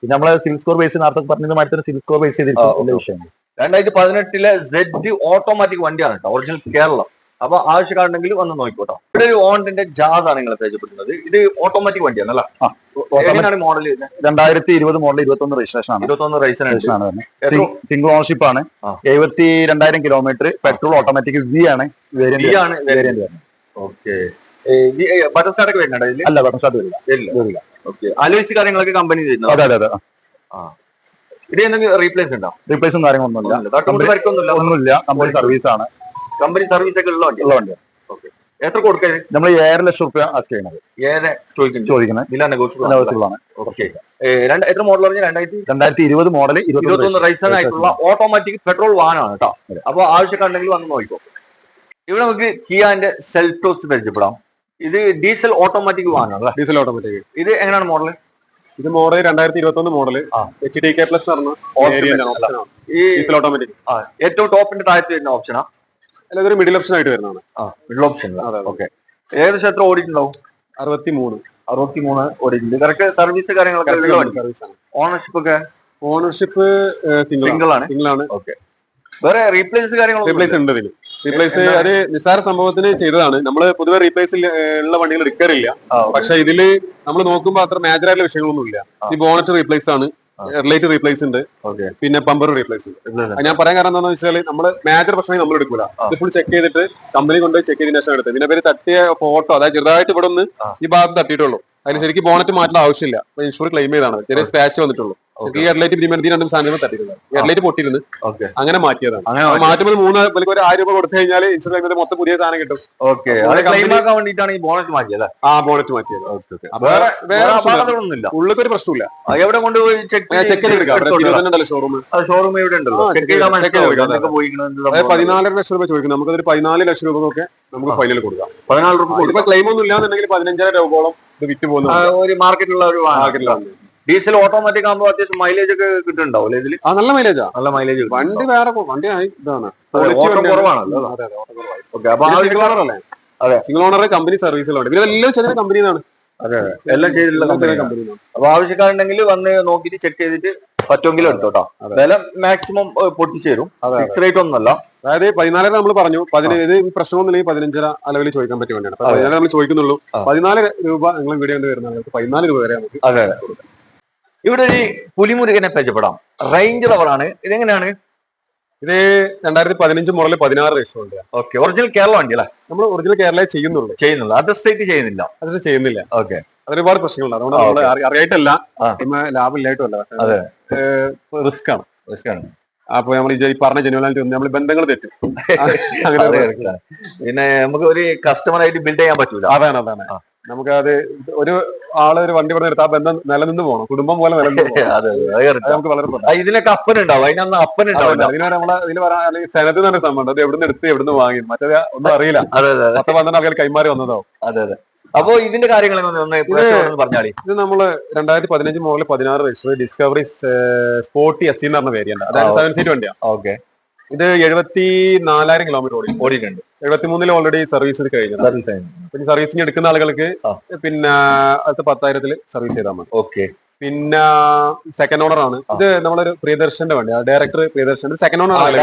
Speaker 3: പിന്നെ നമ്മൾ സിവിൽ സ്കോർ ബേസ് നേരത്തെ പറഞ്ഞത് മാറ്റി തന്നെ സിവിൽ സ്കോർ ബേസ് ചെയ്തിട്ടുള്ള വിഷയമാണ്
Speaker 2: രണ്ടായിരത്തി പതിനെട്ടിലെ സെഡ് ഓട്ടോമാറ്റിക് വണ്ടിയാണ് കേട്ടോ. ഒറിജിനൽ കേരളം. അപ്പൊ ആവശ്യക്കാരുണ്ടെങ്കിൽ വന്ന് നോക്കിക്കോട്ടോ. ഇവിടെ ഒരു ഓണ്ടിന്റെ ജാസ് ആണ് നിങ്ങൾ പരിചയപ്പെടുന്നത് ഇത് ഓട്ടോമാറ്റിക് വണ്ടിയാണ് അല്ല
Speaker 3: ഓട്ടോമാറ്റിക്
Speaker 2: എങ്ങനെയാണ് മോഡൽ
Speaker 3: രണ്ടായിരത്തി ഇരുപത് മോഡൽ ഇരുപത്തി ഒന്ന് രജിസ്ട്രേഷൻ ആണ്.
Speaker 2: ഇരുപത്തി ഒന്ന്
Speaker 3: രജിസ്ട്രേഷൻ ആണ് സിംഗിൾ ഓണർഷിപ്പ് ആണ്. എഴുപത്തി രണ്ടായിരം കിലോമീറ്റർ പെട്രോൾ ഓട്ടോമാറ്റിക് വി ആണ് വേരിയന്റ്
Speaker 2: ആണ്
Speaker 3: വേരിയന്റ്
Speaker 2: ഓക്കെ ബട്ടർ സ്റ്റാർട്ട് ഒക്കെ വരുന്നുണ്ടോ
Speaker 3: അല്ല ബട്ടർ സ്റ്റാർട്ട് വരില്ല.
Speaker 2: ഇല്ല ഓക്കെ അലോയ്സ് കാര്യങ്ങളൊക്കെ കമ്പനി തരുന്നു?
Speaker 3: അതെ അതെ അതെ.
Speaker 2: ഇത് എന്തെങ്കിലും റീപ്ലേസ് ഉണ്ടോ?
Speaker 3: റീപ്ലേസും കാര്യങ്ങളൊന്നുമില്ല. ഒന്നുമില്ല. കമ്പനി സർവീസ് ആണ്.
Speaker 2: കമ്പനി സർവീസ് ഒക്കെ ഉള്ള വണ്ടി
Speaker 3: ഉള്ള ഓക്കെ
Speaker 2: എത്ര കൊടുക്കരുത്
Speaker 3: നമ്മൾ ഏഴര ലക്ഷം റുപ്യ ആസ്ക് ചെയ്യണത്
Speaker 2: ഏഴര ചോദിക്കുന്നു
Speaker 3: ചോദിക്കുന്നത്.
Speaker 2: വില നെഗോഷ്യബിൾ
Speaker 3: ആണ്.
Speaker 2: ഓക്കെ എത്ര മോഡൽ പറഞ്ഞാൽ രണ്ടായിരത്തി
Speaker 3: രണ്ടായിരത്തി ഇരുപത് മോഡൽ ഇരുപത്തി
Speaker 2: ഇരുപത്തൊന്ന് റൈസൺ ആയിട്ടുള്ള ഓട്ടോമാറ്റിക് പെട്രോൾ വാഹനമാണ് കേട്ടോ. അപ്പൊ ആവശ്യക്കാരുണ്ടെങ്കിൽ വന്ന് നോക്കിക്കോ. ഇവിടെ നമുക്ക് കിയാന്റെ സെൽറ്റോസ് പരിചയപ്പെടാം. ഇത് ഡീസൽ ഓട്ടോമാറ്റിക് വാഹനമാണ്
Speaker 1: ഡീസൽ ഓട്ടോമാറ്റിക്
Speaker 2: ഇത് എങ്ങനെയാണ് മോഡൽ
Speaker 1: ഇത് മോഡൽ രണ്ടായിരത്തി ഇരുപത്തി ഒന്ന് മോഡൽ
Speaker 2: ആ.
Speaker 1: എച്ച് ഡി കെ പ്ലസ് പറഞ്ഞ ഓപ്ഷൻ
Speaker 2: ഈ
Speaker 1: ഡീസൽ ഓട്ടോമാറ്റിക്
Speaker 2: ഏറ്റവും ടോപ്പിന്റെ താഴത്ത് വരുന്ന ഓപ്ഷനാ
Speaker 1: അല്ല ഇതൊരു മിഡിൽ ഓപ്ഷൻ ആയിട്ട് വരുന്നതാണ്.
Speaker 2: ആ മിഡിൽ ഓപ്ഷൻ
Speaker 1: അതെ
Speaker 2: ഓക്കെ ഏകദേശം എത്ര ഓടിയിട്ടുണ്ടാവും
Speaker 1: അറുപത്തി മൂന്ന്
Speaker 2: അറുപത്തി മൂന്ന് ഓടിയിട്ടുണ്ട്. കറക്റ്റ് സർവീസ് കാര്യങ്ങളൊക്കെ ഉള്ള വണ്ടി
Speaker 1: സർവീസ് ആണ്.
Speaker 2: ഓണർഷിപ്പ് ഒക്കെ?
Speaker 1: ഓണർഷിപ്പ് സിംഗിൾ
Speaker 2: ആണ്.
Speaker 1: സിംഗിൾ ആണ്?
Speaker 2: ഓക്കെ വേറെ റീപ്ലേസ് കാര്യങ്ങൾ
Speaker 1: റീപ്ലേസ് ഉണ്ട് ഇതിൽ റീപ്ലേസ്? അത് നിസ്സാര സംഭവത്തിന് ചെയ്തതാണ്. നമ്മൾ പൊതുവെ റീപ്ലേസ് ഉള്ള വണ്ടികൾ എടുക്കാറില്ല. പക്ഷെ ഇതിൽ നമ്മൾ നോക്കുമ്പോൾ അത്ര മേജർ ആയിട്ടുള്ള വിഷയങ്ങളൊന്നും ഇല്ല. ഈ ബോണറ്റ് റീപ്ലേസ് ആണ്.
Speaker 2: ആ.
Speaker 1: ഹെഡ്ലൈറ്റ് റീപ്ലേസ് ഉണ്ട്.
Speaker 2: ഓക്കെ
Speaker 1: പിന്നെ പമ്പർ റീപ്ലേസ് ഉണ്ട്. ഞാൻ പറയാൻ കാരണം എന്താണെന്ന് വെച്ചാൽ നമ്മൾ മേജർ പ്രശ്നം നമ്മൾ എടുക്കൂല. ഇത് ഫുൾ ചെക്ക് ചെയ്തിട്ട് കമ്പനി കൊണ്ട് ചെക്ക് ചെയ്തതിന് ശേഷം എടുത്തത്. പിന്നെ പേര് തട്ടിയ ഫോട്ടോ അതായത് ചെറുതായിട്ട് ഇവിടെ ഒന്ന് ഈ ഭാഗത്ത് തട്ടിയിട്ടുള്ളൂ അതിന് ശരിക്കും ബോണറ്റ് മാറ്റേണ്ട ആവശ്യമില്ല. ഇൻഷുർ ക്ലെയിം ചെയ്താണ് ചെറിയ സ്ക്രാച്ച് വന്നിട്ടുള്ളൂ. ഈ ഹെഡ്ലൈറ്റ് ഭിന്നമതി രണ്ടും സാധനം തട്ടിയിട്ടുണ്ട്. ഹെഡ്ലൈറ്റ് പൊട്ടിയിരുന്നു. അങ്ങനെ മാറ്റിയതാണ്. മാറ്റുമ്പോൾ മൂന്ന് ഒരു ആയിരം രൂപ കൊടുത്തു കഴിഞ്ഞാൽ ഇൻഷുർ ക്ലെയിം മൊത്തം പുതിയ സാധനം കിട്ടും.
Speaker 2: ഓക്കെ വേണ്ടിയിട്ടാണ് ഈ ബോണറ്റ് മാറ്റിയത്
Speaker 1: ആ ബോണറ്റ് മാറ്റിയത്. ഉള്ളിലേക്ക് ഒരു പ്രശ്നമില്ല
Speaker 2: എവിടെ കൊണ്ടുപോയി ചെക്ക്
Speaker 1: ചെക്ക് ചെയ്തെടുക്കാം ഷോറൂം
Speaker 2: ഷോറൂം ഇവിടെ ഉണ്ടല്ലോ.
Speaker 1: പതിനാലര ലക്ഷം രൂപ ചോദിക്കും നമുക്കതൊരു പതിനാല് ലക്ഷം രൂപ ഒക്കെ നമുക്ക് ഫൈനൽ കൊടുക്കാം.
Speaker 2: പതിനാല് രൂപ
Speaker 1: ഇപ്പൊ ക്ലെയിം ഒന്നും ഇല്ലാന്നുണ്ടെങ്കിൽ പതിനഞ്ചര രൂപയോളം ഇത് വിറ്റ്
Speaker 2: പോകുന്നത് ഒരു മാർക്കറ്റിലുള്ള ഒരു
Speaker 1: മാർക്കറ്റിലാണ്
Speaker 2: ഡീസൽ ഓട്ടോമാറ്റിക് ആകുമ്പോൾ അത്യാവശ്യം മൈലേജ് ഒക്കെ കിട്ടുന്നുണ്ടാവും ഇതിൽ
Speaker 1: ആ നല്ല മൈലേജാ
Speaker 2: നല്ല മൈലേജ്
Speaker 1: വണ്ടി വേറെ വണ്ടി ഇതാണ്.
Speaker 2: കുറവാണല്ലോ
Speaker 1: അതെ.
Speaker 2: ഓക്കെ അപ്പൊ
Speaker 1: സിംഗിൾ ഓണർ
Speaker 2: അതെ.
Speaker 1: സിംഗിൾ ഓണർ കമ്പനി സർവീസിലുണ്ട് പിന്നെ എല്ലാം ചെറിയ കമ്പനിയാണ് അതെ
Speaker 2: എല്ലാം ചെയ്തിട്ടുള്ള
Speaker 1: കമ്പനി
Speaker 2: കമ്പനിയാണ്.
Speaker 1: കമ്പനിയാണ്
Speaker 2: അപ്പൊ ആവശ്യക്കാരുണ്ടെങ്കിൽ വന്ന് നോക്കിയിട്ട് ചെക്ക് ചെയ്തിട്ട് പറ്റുമെങ്കിൽ എടുത്തോട്ടോ
Speaker 1: അതെ.
Speaker 2: വില മാക്സിമം പൊട്ടിച്ചു തരും
Speaker 1: അതെ,
Speaker 2: ഫിക്സ് റേറ്റ് ഒന്നല്ല
Speaker 1: അതായത് പതിനാലര നമ്മൾ പറഞ്ഞു. പതിനേഴ് പ്രശ്നമൊന്നുമില്ലെങ്കിൽ പതിനഞ്ചര അലവിൽ ചോദിക്കാൻ പറ്റിയ വേണ്ടിയാണ്. പതിനാല് നമ്മൾ ചോദിക്കുന്നുള്ളൂ. പതിനാല് രൂപ നിങ്ങൾ വീഡിയോ കണ്ട് വരുന്ന ആൾക്ക് പതിനാല് രൂപ വരെ നമുക്ക്
Speaker 2: അതെ ഇവിടെ ഒരു പുലിമുരുകനെ പരിചയപ്പെടാം. റേഞ്ച് റവറാണ് ഇതെങ്ങനെയാണ്?
Speaker 1: ഇത് രണ്ടായിരത്തി പതിനഞ്ച് മുതൽ പതിനാറ് ലക്ഷം ഉണ്ട്.
Speaker 2: ഓക്കെ ഒറിജിനൽ കേരള വണ്ടി അല്ലേ?
Speaker 1: നമ്മൾ ഒറിജിനൽ കേരള ചെയ്യുന്നുള്ളൂ.
Speaker 2: ചെയ്യുന്നുള്ളൂ. അതർ സ്റ്റേറ്റ് ചെയ്യുന്നില്ല.
Speaker 1: അതർ ചെയ്യുന്നില്ല.
Speaker 2: ഓക്കെ
Speaker 1: അത് ഒരുപാട് പ്രശ്നങ്ങളുണ്ട്. അതുകൊണ്ട് നമ്മൾ അറിയായിട്ടല്ല.
Speaker 2: ആ.
Speaker 1: പിന്നെ റിസ്ക്
Speaker 2: ആണ്
Speaker 1: റിസ്ക് ആണ് അപ്പൊ നമ്മൾ ഈ പറഞ്ഞ ജനുവലായിട്ട് നമ്മൾ ബന്ധങ്ങൾ തെറ്റും. അങ്ങനെ
Speaker 2: പിന്നെ നമുക്ക് ഒരു കസ്റ്റമർ ആയിട്ട് ബിൽഡ് ചെയ്യാൻ പറ്റൂല.
Speaker 1: അതാണ് അതാണ്. നമുക്ക് അത് ഒരു ആൾ ഒരു വണ്ടി പറഞ്ഞ എടുത്താൽ ആ ബന്ധം നിലനിന്ന് പോകണം കുടുംബം പോലെ. നമുക്ക് വളരെ
Speaker 2: ഇതിനൊക്കെ അപ്പൻ ഉണ്ടാവും. അതിനൊന്നും അപ്പൻ ഉണ്ടാവില്ല.
Speaker 1: അതിന് നമ്മളെ ഇതിൽ പറയാൻ സെനത്ത് തന്നെ സംഭവം അത് എവിടുന്ന് എടുത്ത് എവിടുന്ന് വാങ്ങി. മറ്റേ ഒന്നും അറിയില്ല. പത്ത് പന്ത്രണ്ട് ആൾക്കാർ കൈമാറി വന്നതാവും.
Speaker 2: അതെ അതെ. അപ്പൊ ഇതിന്റെ കാര്യങ്ങൾ ഒന്ന് പറഞ്ഞാളി
Speaker 1: ഇത് നമ്മൾ രണ്ടായിരത്തി പതിനഞ്ച് മുതൽ പതിനാറ് രജിസ്റ്റർ ഡിസ്കവറി സ്പോർട്ടി എസ് എന്ന് പറഞ്ഞ വേരിയന്റ് അതായത്. സെവൻ സീറ്റ് വണ്ടിയാണ്
Speaker 2: ഓക്കെ.
Speaker 1: ഇത് എഴുപത്തി നാലായിരം കിലോമീറ്റർ ഓടി
Speaker 2: ഓടിയിട്ടുണ്ട്.
Speaker 1: എഴുപത്തി മൂന്നിൽ ഓൾറെഡി സർവീസ് കഴിഞ്ഞു. പിന്നെ സർവീസിന് എടുക്കുന്ന ആളുകൾക്ക് പിന്നെ അടുത്ത പത്തായിരത്തിൽ സർവീസ് ചെയ്താൽ മതി.
Speaker 2: ഓക്കെ.
Speaker 1: പിന്നെ സെക്കൻഡ് ഓണർ ആണ്. ഇത് നമ്മളൊരു പ്രിയദർശന്റെ വണ്ടി. ഡയറക്ടർ പ്രിയദർശൻ സെക്കൻഡ് ഓണർ ആണ്.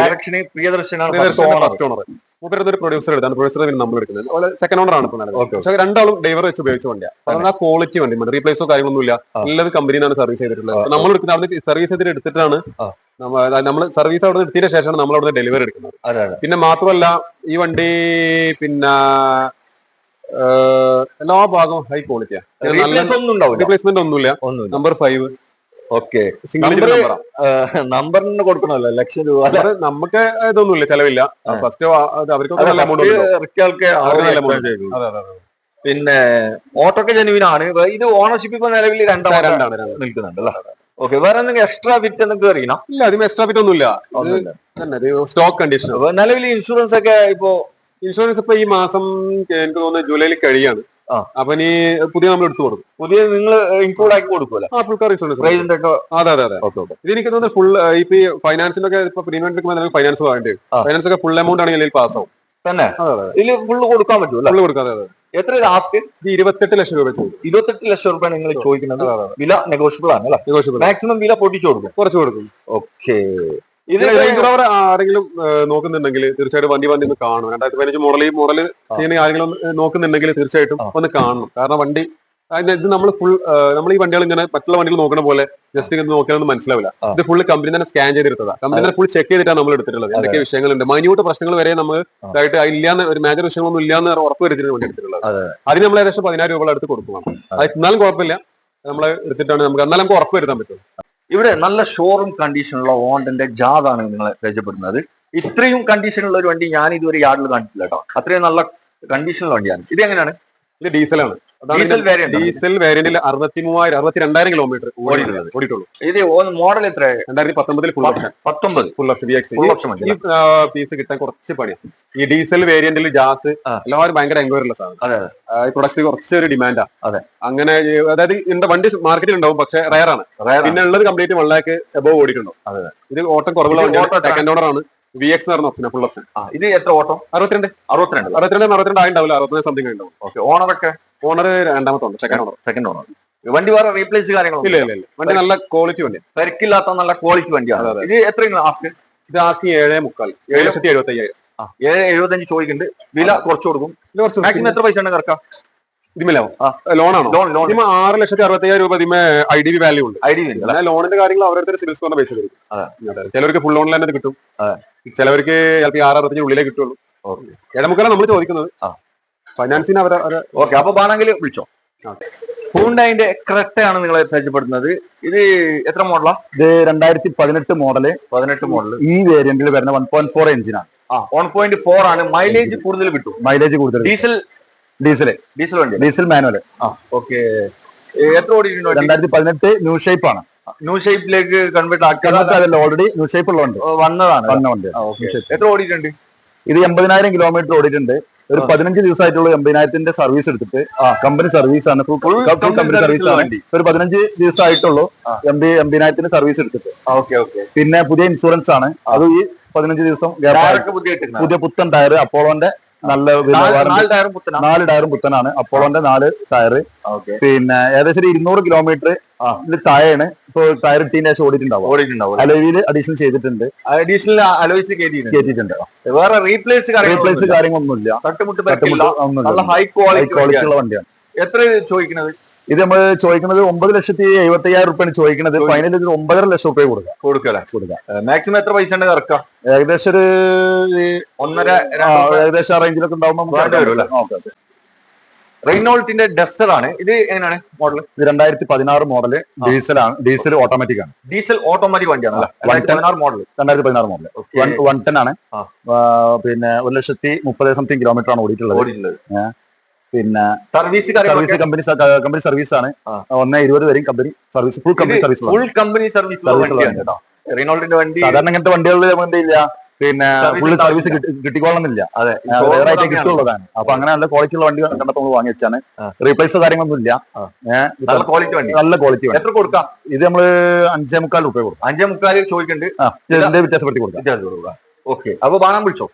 Speaker 1: ഫസ്റ്റ് ഓണർ മൂപ്പരത് ഒരു പ്രൊഡ്യൂസർ എടുത്താണ്. പ്രൊഡ്യൂസർ പിന്നെ നമ്മൾ എടുക്കുന്നത്. അതുപോലെ സെക്കൻഡ് ഓണർ ആണ് ഇപ്പൊ നിലവിൽ.
Speaker 2: Okay,
Speaker 1: പക്ഷെ രണ്ടാളും ഡൈവർ വെച്ച് ഉപയോഗിച്ച വണ്ടിയാണ് അതുകൊണ്ട് ആ ക്വാളിറ്റി വണ്ടി. റീപ്ലേസോ കാര്യങ്ങളൊന്നുമില്ല.
Speaker 2: ഇല്ല
Speaker 1: നല്ലത് കമ്പനിയിൽ നിന്നാണ് സർവീസ് ചെയ്തിട്ടുള്ളത്. നമ്മൾ എടുക്കുന്ന അവിടെ സർവീസ് ചെയ്തിട്ട് എടുത്തിട്ടാണ് നമ്മൾ സർവീസ് അവിടെ എടുത്തതിന് ശേഷമാണ് നമ്മൾ അവിടെ ഡെലിവറി എടുക്കുന്നത്. പിന്നെ മാത്രമല്ല ഈ വണ്ടി പിന്നെ എല്ലാ ഭാഗവും ഹൈ ക്വാളിറ്റിയാണ് ഒന്നുമില്ല. നമ്പർ ഫൈവ്
Speaker 2: ഓക്കെ നമ്പറിന് കൊടുക്കണമല്ലോ. ലക്ഷം രൂപ.
Speaker 1: നമുക്ക് ഇതൊന്നുമില്ല. ചെലവില്ല. ഫസ്റ്റ് അവർക്ക്.
Speaker 2: പിന്നെ ഓട്ടോക്കെ ജനുവിനാണ് ഇത് ഓണർഷിപ്പ് ഇപ്പൊ നിലവിൽ രണ്ടാം
Speaker 1: രണ്ടാണ്
Speaker 2: നിൽക്കുന്നുണ്ട് അല്ലേ? ഓക്കെ വേറെ എന്തെങ്കിലും എക്സ്ട്രാ ഫിറ്റ് എന്നൊക്കെ അറിയണം?
Speaker 1: ഇല്ല അതിന് എക്സ്ട്രാ ഫിറ്റ് ഒന്നുമില്ല. സ്റ്റോക്ക് കണ്ടീഷൻ
Speaker 2: നിലവിൽ ഇൻഷുറൻസ് ഒക്കെ ഇപ്പോ
Speaker 1: ഇൻഷുറൻസ് ഇപ്പൊ ഈ മാസം എനിക്ക് തോന്നുന്നത് ജൂലൈയിൽ കഴിയാണ്. അപ്പൊ ഇനി പുതിയ നമ്മൾ എടുത്തു കൊടുക്കും.
Speaker 2: പുതിയ നിങ്ങൾ ഇൻക്ലൂഡ് ആക്കി കൊടുക്കുമല്ലോ
Speaker 1: ആ ഫുൾ കാർ ഇൻഷുറൻസ്
Speaker 2: ഒക്കെ.
Speaker 1: അതെ അതെ അതെ. ഇത് എനിക്ക് തോന്നുന്നത് ഫുൾ ഇപ്പൊ ഈ ഫൈനാൻസിന്റെ ഒക്കെ ഇപ്പൊ പ്രീമിയം എടുക്കുമ്പോൾ ഫൈനാൻസ് വേണ്ടി ഫൈനാൻസ് ഒക്കെ ഫുൾ എമൗണ്ട് ആണെങ്കിൽ പാസ് ആവും.
Speaker 2: തന്നെ? ഇതിൽ ഫുള്ള് കൊടുക്കാൻ പറ്റുമല്ലോ
Speaker 1: ഫുള്ള് കൊടുക്കാതെ അതെ
Speaker 2: എത്ര ലാസ്റ്റ്
Speaker 1: ഇത് ഇരുപത്തെട്ട് ലക്ഷം രൂപ
Speaker 2: ഇരുപത്തെട്ട് ലക്ഷം രൂപ നിങ്ങൾ ചോദിക്കുന്നത്. വില നെഗോഷ്യബിൾ ആണ്
Speaker 1: നെഗോഷ്യബിൾ.
Speaker 2: മാക്സിമം വില പൊട്ടിച്ചു കൊടുക്കും.
Speaker 1: കുറച്ച് കൊടുക്കും.
Speaker 2: ഓക്കെ ഇത്
Speaker 1: ഇത് റേഞ്ച് റോവർ ആരെങ്കിലും നോക്കുന്നുണ്ടെങ്കിൽ തീർച്ചയായിട്ടും വണ്ടി വണ്ടി ഒന്ന് കാണും. രണ്ടായിരത്തി പതിനഞ്ച് മോഡൽ ഈ മോഡൽ ചെയ്യുന്ന ആരെങ്കിലും നോക്കുന്നുണ്ടെങ്കിൽ തീർച്ചയായിട്ടും ഒന്ന് കാണണം. കാരണം വണ്ടി അതിന് ഇത് നമ്മൾ ഫുൾ നമ്മൾ ഈ വണ്ടികൾ ഇങ്ങനെ മറ്റുള്ള വണ്ടികൾ നോക്കുന്ന പോലെ ജസ്റ്റ് ഇങ്ങനെ നോക്കിയാലൊന്നും മനസ്സിലാവില്ല. ഇത് ഫുൾ കമ്പനി തന്നെ സ്കാൻ ചെയ്തെടുത്തതാ. കമ്പനി തന്നെ ഫുൾ ചെക്ക് ചെയ്തിട്ടാണ് നമ്മൾ എടുത്തിട്ടുള്ളത്. എന്തൊക്കെ വിഷയങ്ങളുണ്ട്. മൈന്യൂട്ട് പ്രശ്നങ്ങൾ വരെ നമ്മൾ. ഇതായിട്ട് ഇല്ലാന്ന് ഒരു മേജർ വിഷയങ്ങളൊന്നും ഇല്ലാന്ന് ഉറപ്പ് വരുത്തിയിട്ട് വണ്ടി എടുത്തിട്ടുള്ളത്.
Speaker 2: അതെ.
Speaker 1: അതിന് നമ്മൾ ഏകദേശം പതിനായിരം രൂപ എടുത്ത് കൊടുക്കണം അത്. എന്നാലും കുഴപ്പമില്ല. നമ്മൾ എടുത്തിട്ടാണ് നമുക്ക് എന്നാലും നമുക്ക് ഉറപ്പ് വരുത്താൻ പറ്റും
Speaker 2: ഇവിടെ നല്ല ഷോറും കണ്ടീഷനുള്ള ഓണ്ടന്റെ ജാതാണ് നിങ്ങൾ പരിചയപ്പെടുന്നത് ഇത്രയും കണ്ടീഷനുള്ള ഒരു വണ്ടി ഞാൻ ഇതുവരെ യാർഡിൽ കണ്ടിട്ടില്ല കേട്ടോ. അത്രയും നല്ല കണ്ടീഷനുള്ള വണ്ടിയാണ്. ഇത് എങ്ങനെയാണ്?
Speaker 1: ഇത് ഡീസലാണ്.
Speaker 2: ഡീസൽ വേരിയന്റ്
Speaker 1: ഡീസൽ വേരിയന്റിൽ അറുപത്തി മൂവായിരം അറുപത്തി രണ്ടായിരം കിലോമീറ്റർ. ഓടിയിട്ടുള്ളൂ.
Speaker 2: ഇത് മോഡൽ എത്ര
Speaker 1: രണ്ടായിരത്തി പത്തൊമ്പതിൽ ഫുൾ ഓപ്ഷൻ
Speaker 2: പത്തൊമ്പത്.
Speaker 1: Full option V X
Speaker 2: full option
Speaker 1: ഈ പീസ് കിട്ടാൻ കുറച്ച് പണിയാണ് ഈ ഡീസൽ വേരിയന്റിൽ ജാസ് എല്ലാവരും ഭയങ്കര എൻക്വയറി ഉള്ള സാധനം. ഈ പ്രൊഡക്റ്റ് കുറച്ച് ഒരു ഡിമാൻഡാ
Speaker 2: അതെ.
Speaker 1: അങ്ങനെ അതായത് ഇതിന്റെ വണ്ടി മാർക്കറ്റിൽ ഉണ്ടാവും പക്ഷെ റയർ ആണ്. പിന്നെ ഉള്ളത് കംപ്ലീറ്റ് വൺ ലാക്ക് എബോവ് ഓടിയിട്ടുണ്ടോ
Speaker 2: അതെ.
Speaker 1: ഇത് ഓട്ടം കുറവുള്ള? സെക്കൻഡ് ഓണർ ആണ്. വി എക്സ് എന്ന് പറഞ്ഞ ഓപ്ഷൻ ഫുൾ ഓപ്ഷൻ
Speaker 2: ആ, ഇത് എത്ര ഓട്ടോ
Speaker 1: അറുപത്തിരണ്ട്?
Speaker 2: അറുപത്തിരണ്ട്.
Speaker 1: അറുപത്തിരണ്ട് അറുപത്തിരണ്ട് ആയിണ്ടാവില്ല. അറുപത്തിരണ്ട് സംതിങ് ഉണ്ടാവും
Speaker 2: ഓക്കെ ഓണറൊക്കെ
Speaker 1: ഓണർ രണ്ടാമത്തെ ഉണ്ട് സെക്കൻഡ് ഓണർ
Speaker 2: സെക്കൻഡ് ഓണർ വണ്ടി വേറെ റീപ്ലേസ് കാര്യങ്ങളൊന്നും
Speaker 1: ഇല്ല ഇല്ല ഇല്ല. വണ്ടി നല്ല ക്വാളിറ്റി വണ്ടി
Speaker 2: തിരക്കില്ലാത്ത നല്ല ക്വാളിറ്റി വണ്ടിയാണ്. ഇത് എത്രയാണ് ആസ്ക്
Speaker 1: ഇത് ആസ്ക് ഏഴേ മുക്കാൽ. ഏഴ് ലക്ഷത്തി എഴുപത്തി അയ്യായിരം
Speaker 2: ഏഴ് എഴുപത്തഞ്ച് ചോദിക്കുന്നുണ്ട്. വില കുറച്ച് കൊടുക്കും. മാക്സിമം എത്ര പൈസ ഉണ്ട് കറക്കാം
Speaker 1: ഇതിമേലാവും. ലോണാണോ
Speaker 2: ലോൺ ലോൺ
Speaker 1: ഇതിമ ആറ് ലക്ഷത്തി അറുപത്തി അയ്യായിരം രൂപ ഇതിമേ ഐ ഡി വി വാല്യൂ ഉണ്ട്.
Speaker 2: ഐ ഡി
Speaker 1: വി ലോണിന്റെ കാര്യങ്ങൾ അവരുടെ സിവിൽ സ്കോറിന്റെ പൈസ.
Speaker 2: അതെ.
Speaker 1: ചിലവർക്ക് ഫുൾ ലോണിൽ തന്നെ കിട്ടും. ചിലവർക്ക് ചിലപ്പോൾ ആറ് അറുപത്തഞ്ച് ഉള്ളിലേ കിട്ടുള്ളൂ.
Speaker 2: ഓക്കെ.
Speaker 1: ഏഴമുക്കാലാണ് നമ്മൾ ചോദിക്കുന്നത്. ഫൈനാൻസിന് അവരെ
Speaker 2: ഓക്കെ അപ്പൊ വേണമെങ്കിൽ വിളിച്ചോ. ഹൂണ്ടായിന്റെ ആണ് നിങ്ങളെ പരിചയപ്പെടുന്നത് ഇത് എത്ര മോഡലാ?
Speaker 3: ഇത് രണ്ടായിരത്തി പതിനെട്ട് മോഡൽ.
Speaker 2: പതിനെട്ട് മോഡൽ
Speaker 3: ഈ വേരിയന്റിൽ വരുന്ന വൺ പോയിന്റ് ഫോർ എഞ്ചിനാണ്.
Speaker 2: ആ വൺ പോയിന്റ് ഫോർ ആണ്. മൈലേജ് കൂടുതൽ കിട്ടും.
Speaker 3: മൈലേജ് കൂടുതൽ
Speaker 2: ഡീസൽ
Speaker 3: ഡീസൽ
Speaker 2: ഡീസൽ വണ്ടി
Speaker 3: ഡീസൽ മാനുവൽ ആ
Speaker 2: ഓക്കെ. എത്ര ഓടിയിട്ടുണ്ട്
Speaker 3: രണ്ടായിരത്തി പതിനെട്ട് ന്യൂ ഷേപ്പ് ആണ്.
Speaker 2: ന്യൂ ഷേപ്പിലേക്ക് കൺവേർട്ട് ആക്കിയത്?
Speaker 3: ഓൾറെഡി ന്യൂ ഷേപ്പ് ഉള്ളതുണ്ട്
Speaker 2: വന്നതാണ്.
Speaker 3: വന്നുണ്ട്
Speaker 2: എത്ര ഓടിയിട്ടുണ്ട്?
Speaker 3: ഇത് എൺപതിനായിരം കിലോമീറ്റർ ഓടിയിട്ടുണ്ട്. ഒരു പതിനഞ്ച് ദിവസമായിട്ടുള്ള എൺപതിനായിരത്തിന്റെ സർവീസ് എടുത്തിട്ട് കമ്പനി സർവീസ് ആണ്. ഫുൾ
Speaker 2: ഫുൾ
Speaker 3: കമ്പനി സർവീസ് ആണ്. ഒരു പതിനഞ്ച് ദിവസമായിട്ടുള്ളൂ. എൺപത് എൺപതിനായിരത്തിന്റെ സർവീസ് എടുത്തിട്ട്.
Speaker 2: ഓക്കെ ഓക്കെ
Speaker 3: പിന്നെ പുതിയ ഇൻഷുറൻസ് ആണ്. അത് ഈ പതിനഞ്ച് ദിവസം
Speaker 2: പുതിയ
Speaker 3: പുത്തൻ ടയർ അപ്പോളോന്റെ നല്ല
Speaker 2: നാല് ടയറും
Speaker 3: പുത്തനാണ്. അപ്പോളോന്റെ നാല് ടയർ പിന്നെ ഏകദേശം ഒരു ഇരുന്നൂറ് കിലോമീറ്റർ താഴെയാണ്. ഇപ്പൊ ടയർ ഇട്ടതിന് ശേഷം ഓടിയിട്ടുണ്ടാവും
Speaker 2: ഓടിയിട്ടുണ്ടാവും
Speaker 3: അലവിയിൽ അഡീഷണൽ ചെയ്തിട്ടുണ്ട്.
Speaker 2: അഡീഷണൽ അലോയിസ് കയറ്റിയിട്ടുണ്ട് വേറെ റീപ്ലേസ്
Speaker 3: റീപ്ലേസ് കാര്യങ്ങളൊന്നുമില്ല.
Speaker 2: തട്ടുമുട്ട് നല്ല ഹൈ ക്വാളിറ്റി
Speaker 3: ഉള്ള വണ്ടിയാണ്.
Speaker 2: എത്ര ചോദിക്കുന്നത്?
Speaker 3: ഇത് നമ്മൾ ചോദിക്കുന്നത് ഒമ്പത് ലക്ഷത്തി എഴുപത്തി അയ്യായിരം റുപ്യാണ് ചോദിക്കുന്നത്. ഫൈനൽ ഇത് ഒമ്പതര ലക്ഷം റുപ്യ കൊടുക്കുക
Speaker 2: കൊടുക്കല്ലേ
Speaker 3: കൊടുക്കുക
Speaker 2: മാക്സിമം എത്ര പൈസ ഉണ്ട് ഇറക്കാം
Speaker 3: ഏകദേശം ഒരു
Speaker 2: ഒന്നര
Speaker 3: ഏകദേശം ആ റേഞ്ചിലൊക്കെ ഉണ്ടാവുമ്പോൾ.
Speaker 2: റെയിനോൾട്ടിന്റെ ഡസ്റ്റർ ആണ്. ഇത് എങ്ങനെയാണ് മോഡൽ
Speaker 3: ഇത് രണ്ടായിരത്തി പതിനാറ് മോഡൽ ഡീസൽ ആണ്. ഡീസൽ ഓട്ടോമാറ്റിക് ആണ്.
Speaker 2: ഡീസൽ ഓട്ടോമാറ്റിക് വണ്ടിയാണ്. പതിനാറ് മോഡൽ
Speaker 3: രണ്ടായിരത്തി പതിനാറ് മോഡൽ വൺ ടെൻ ആണ്. പിന്നെ ഒരു ലക്ഷത്തി മുപ്പത് സംതിങ് കിലോമീറ്റർ ആണ് ഓടിയിട്ടുള്ളത്.
Speaker 2: ഓടിയിട്ടുള്ളത്.
Speaker 3: പിന്നെ
Speaker 2: service
Speaker 3: service company company service ആണ്. ഒന്ന് ഇരുപത് വരെയും company service full company service
Speaker 2: full company service വണ്ടിയാണ് വണ്ടി
Speaker 3: സാധാരണ ഇങ്ങനത്തെ വണ്ടികളിൽ ഇല്ല പിന്നെ ഫുൾ സർവീസ് കിട്ടിക്കോളണമെന്നില്ല
Speaker 2: അതെ.
Speaker 3: റേറ്റ് ആയിട്ട് കിട്ടുള്ളതാണ്. അപ്പൊ അങ്ങനെ നല്ല ക്വാളിറ്റി ഉള്ള വണ്ടി കണ്ടപ്പോൾ നമ്മൾ വാങ്ങി വെച്ചാണ്. റീപ്ലേസ് കാര്യങ്ങളൊന്നും ഇല്ല.
Speaker 2: നല്ല ക്വാളിറ്റി വണ്ടി.
Speaker 3: നല്ല ക്വാളിറ്റി വണ്ടി.
Speaker 2: എത്ര കൊടുക്കാം?
Speaker 3: ഇത് നമ്മൾ അഞ്ചേ മുക്കാൽ രൂപ കൊടുക്കും.
Speaker 2: അഞ്ചേ മുക്കാൽ ചോദിക്കുന്നുണ്ട്
Speaker 3: വ്യത്യാസപ്പെട്ടി ഇതിന്റെ വ്യത്യാസപ്പെടുത്തി കൊടുക്കാം.
Speaker 2: വ്യത്യാസം കൊടുക്കാം. ഓക്കെ അപ്പൊ വാങ്ങാൻ വിളിച്ചോ?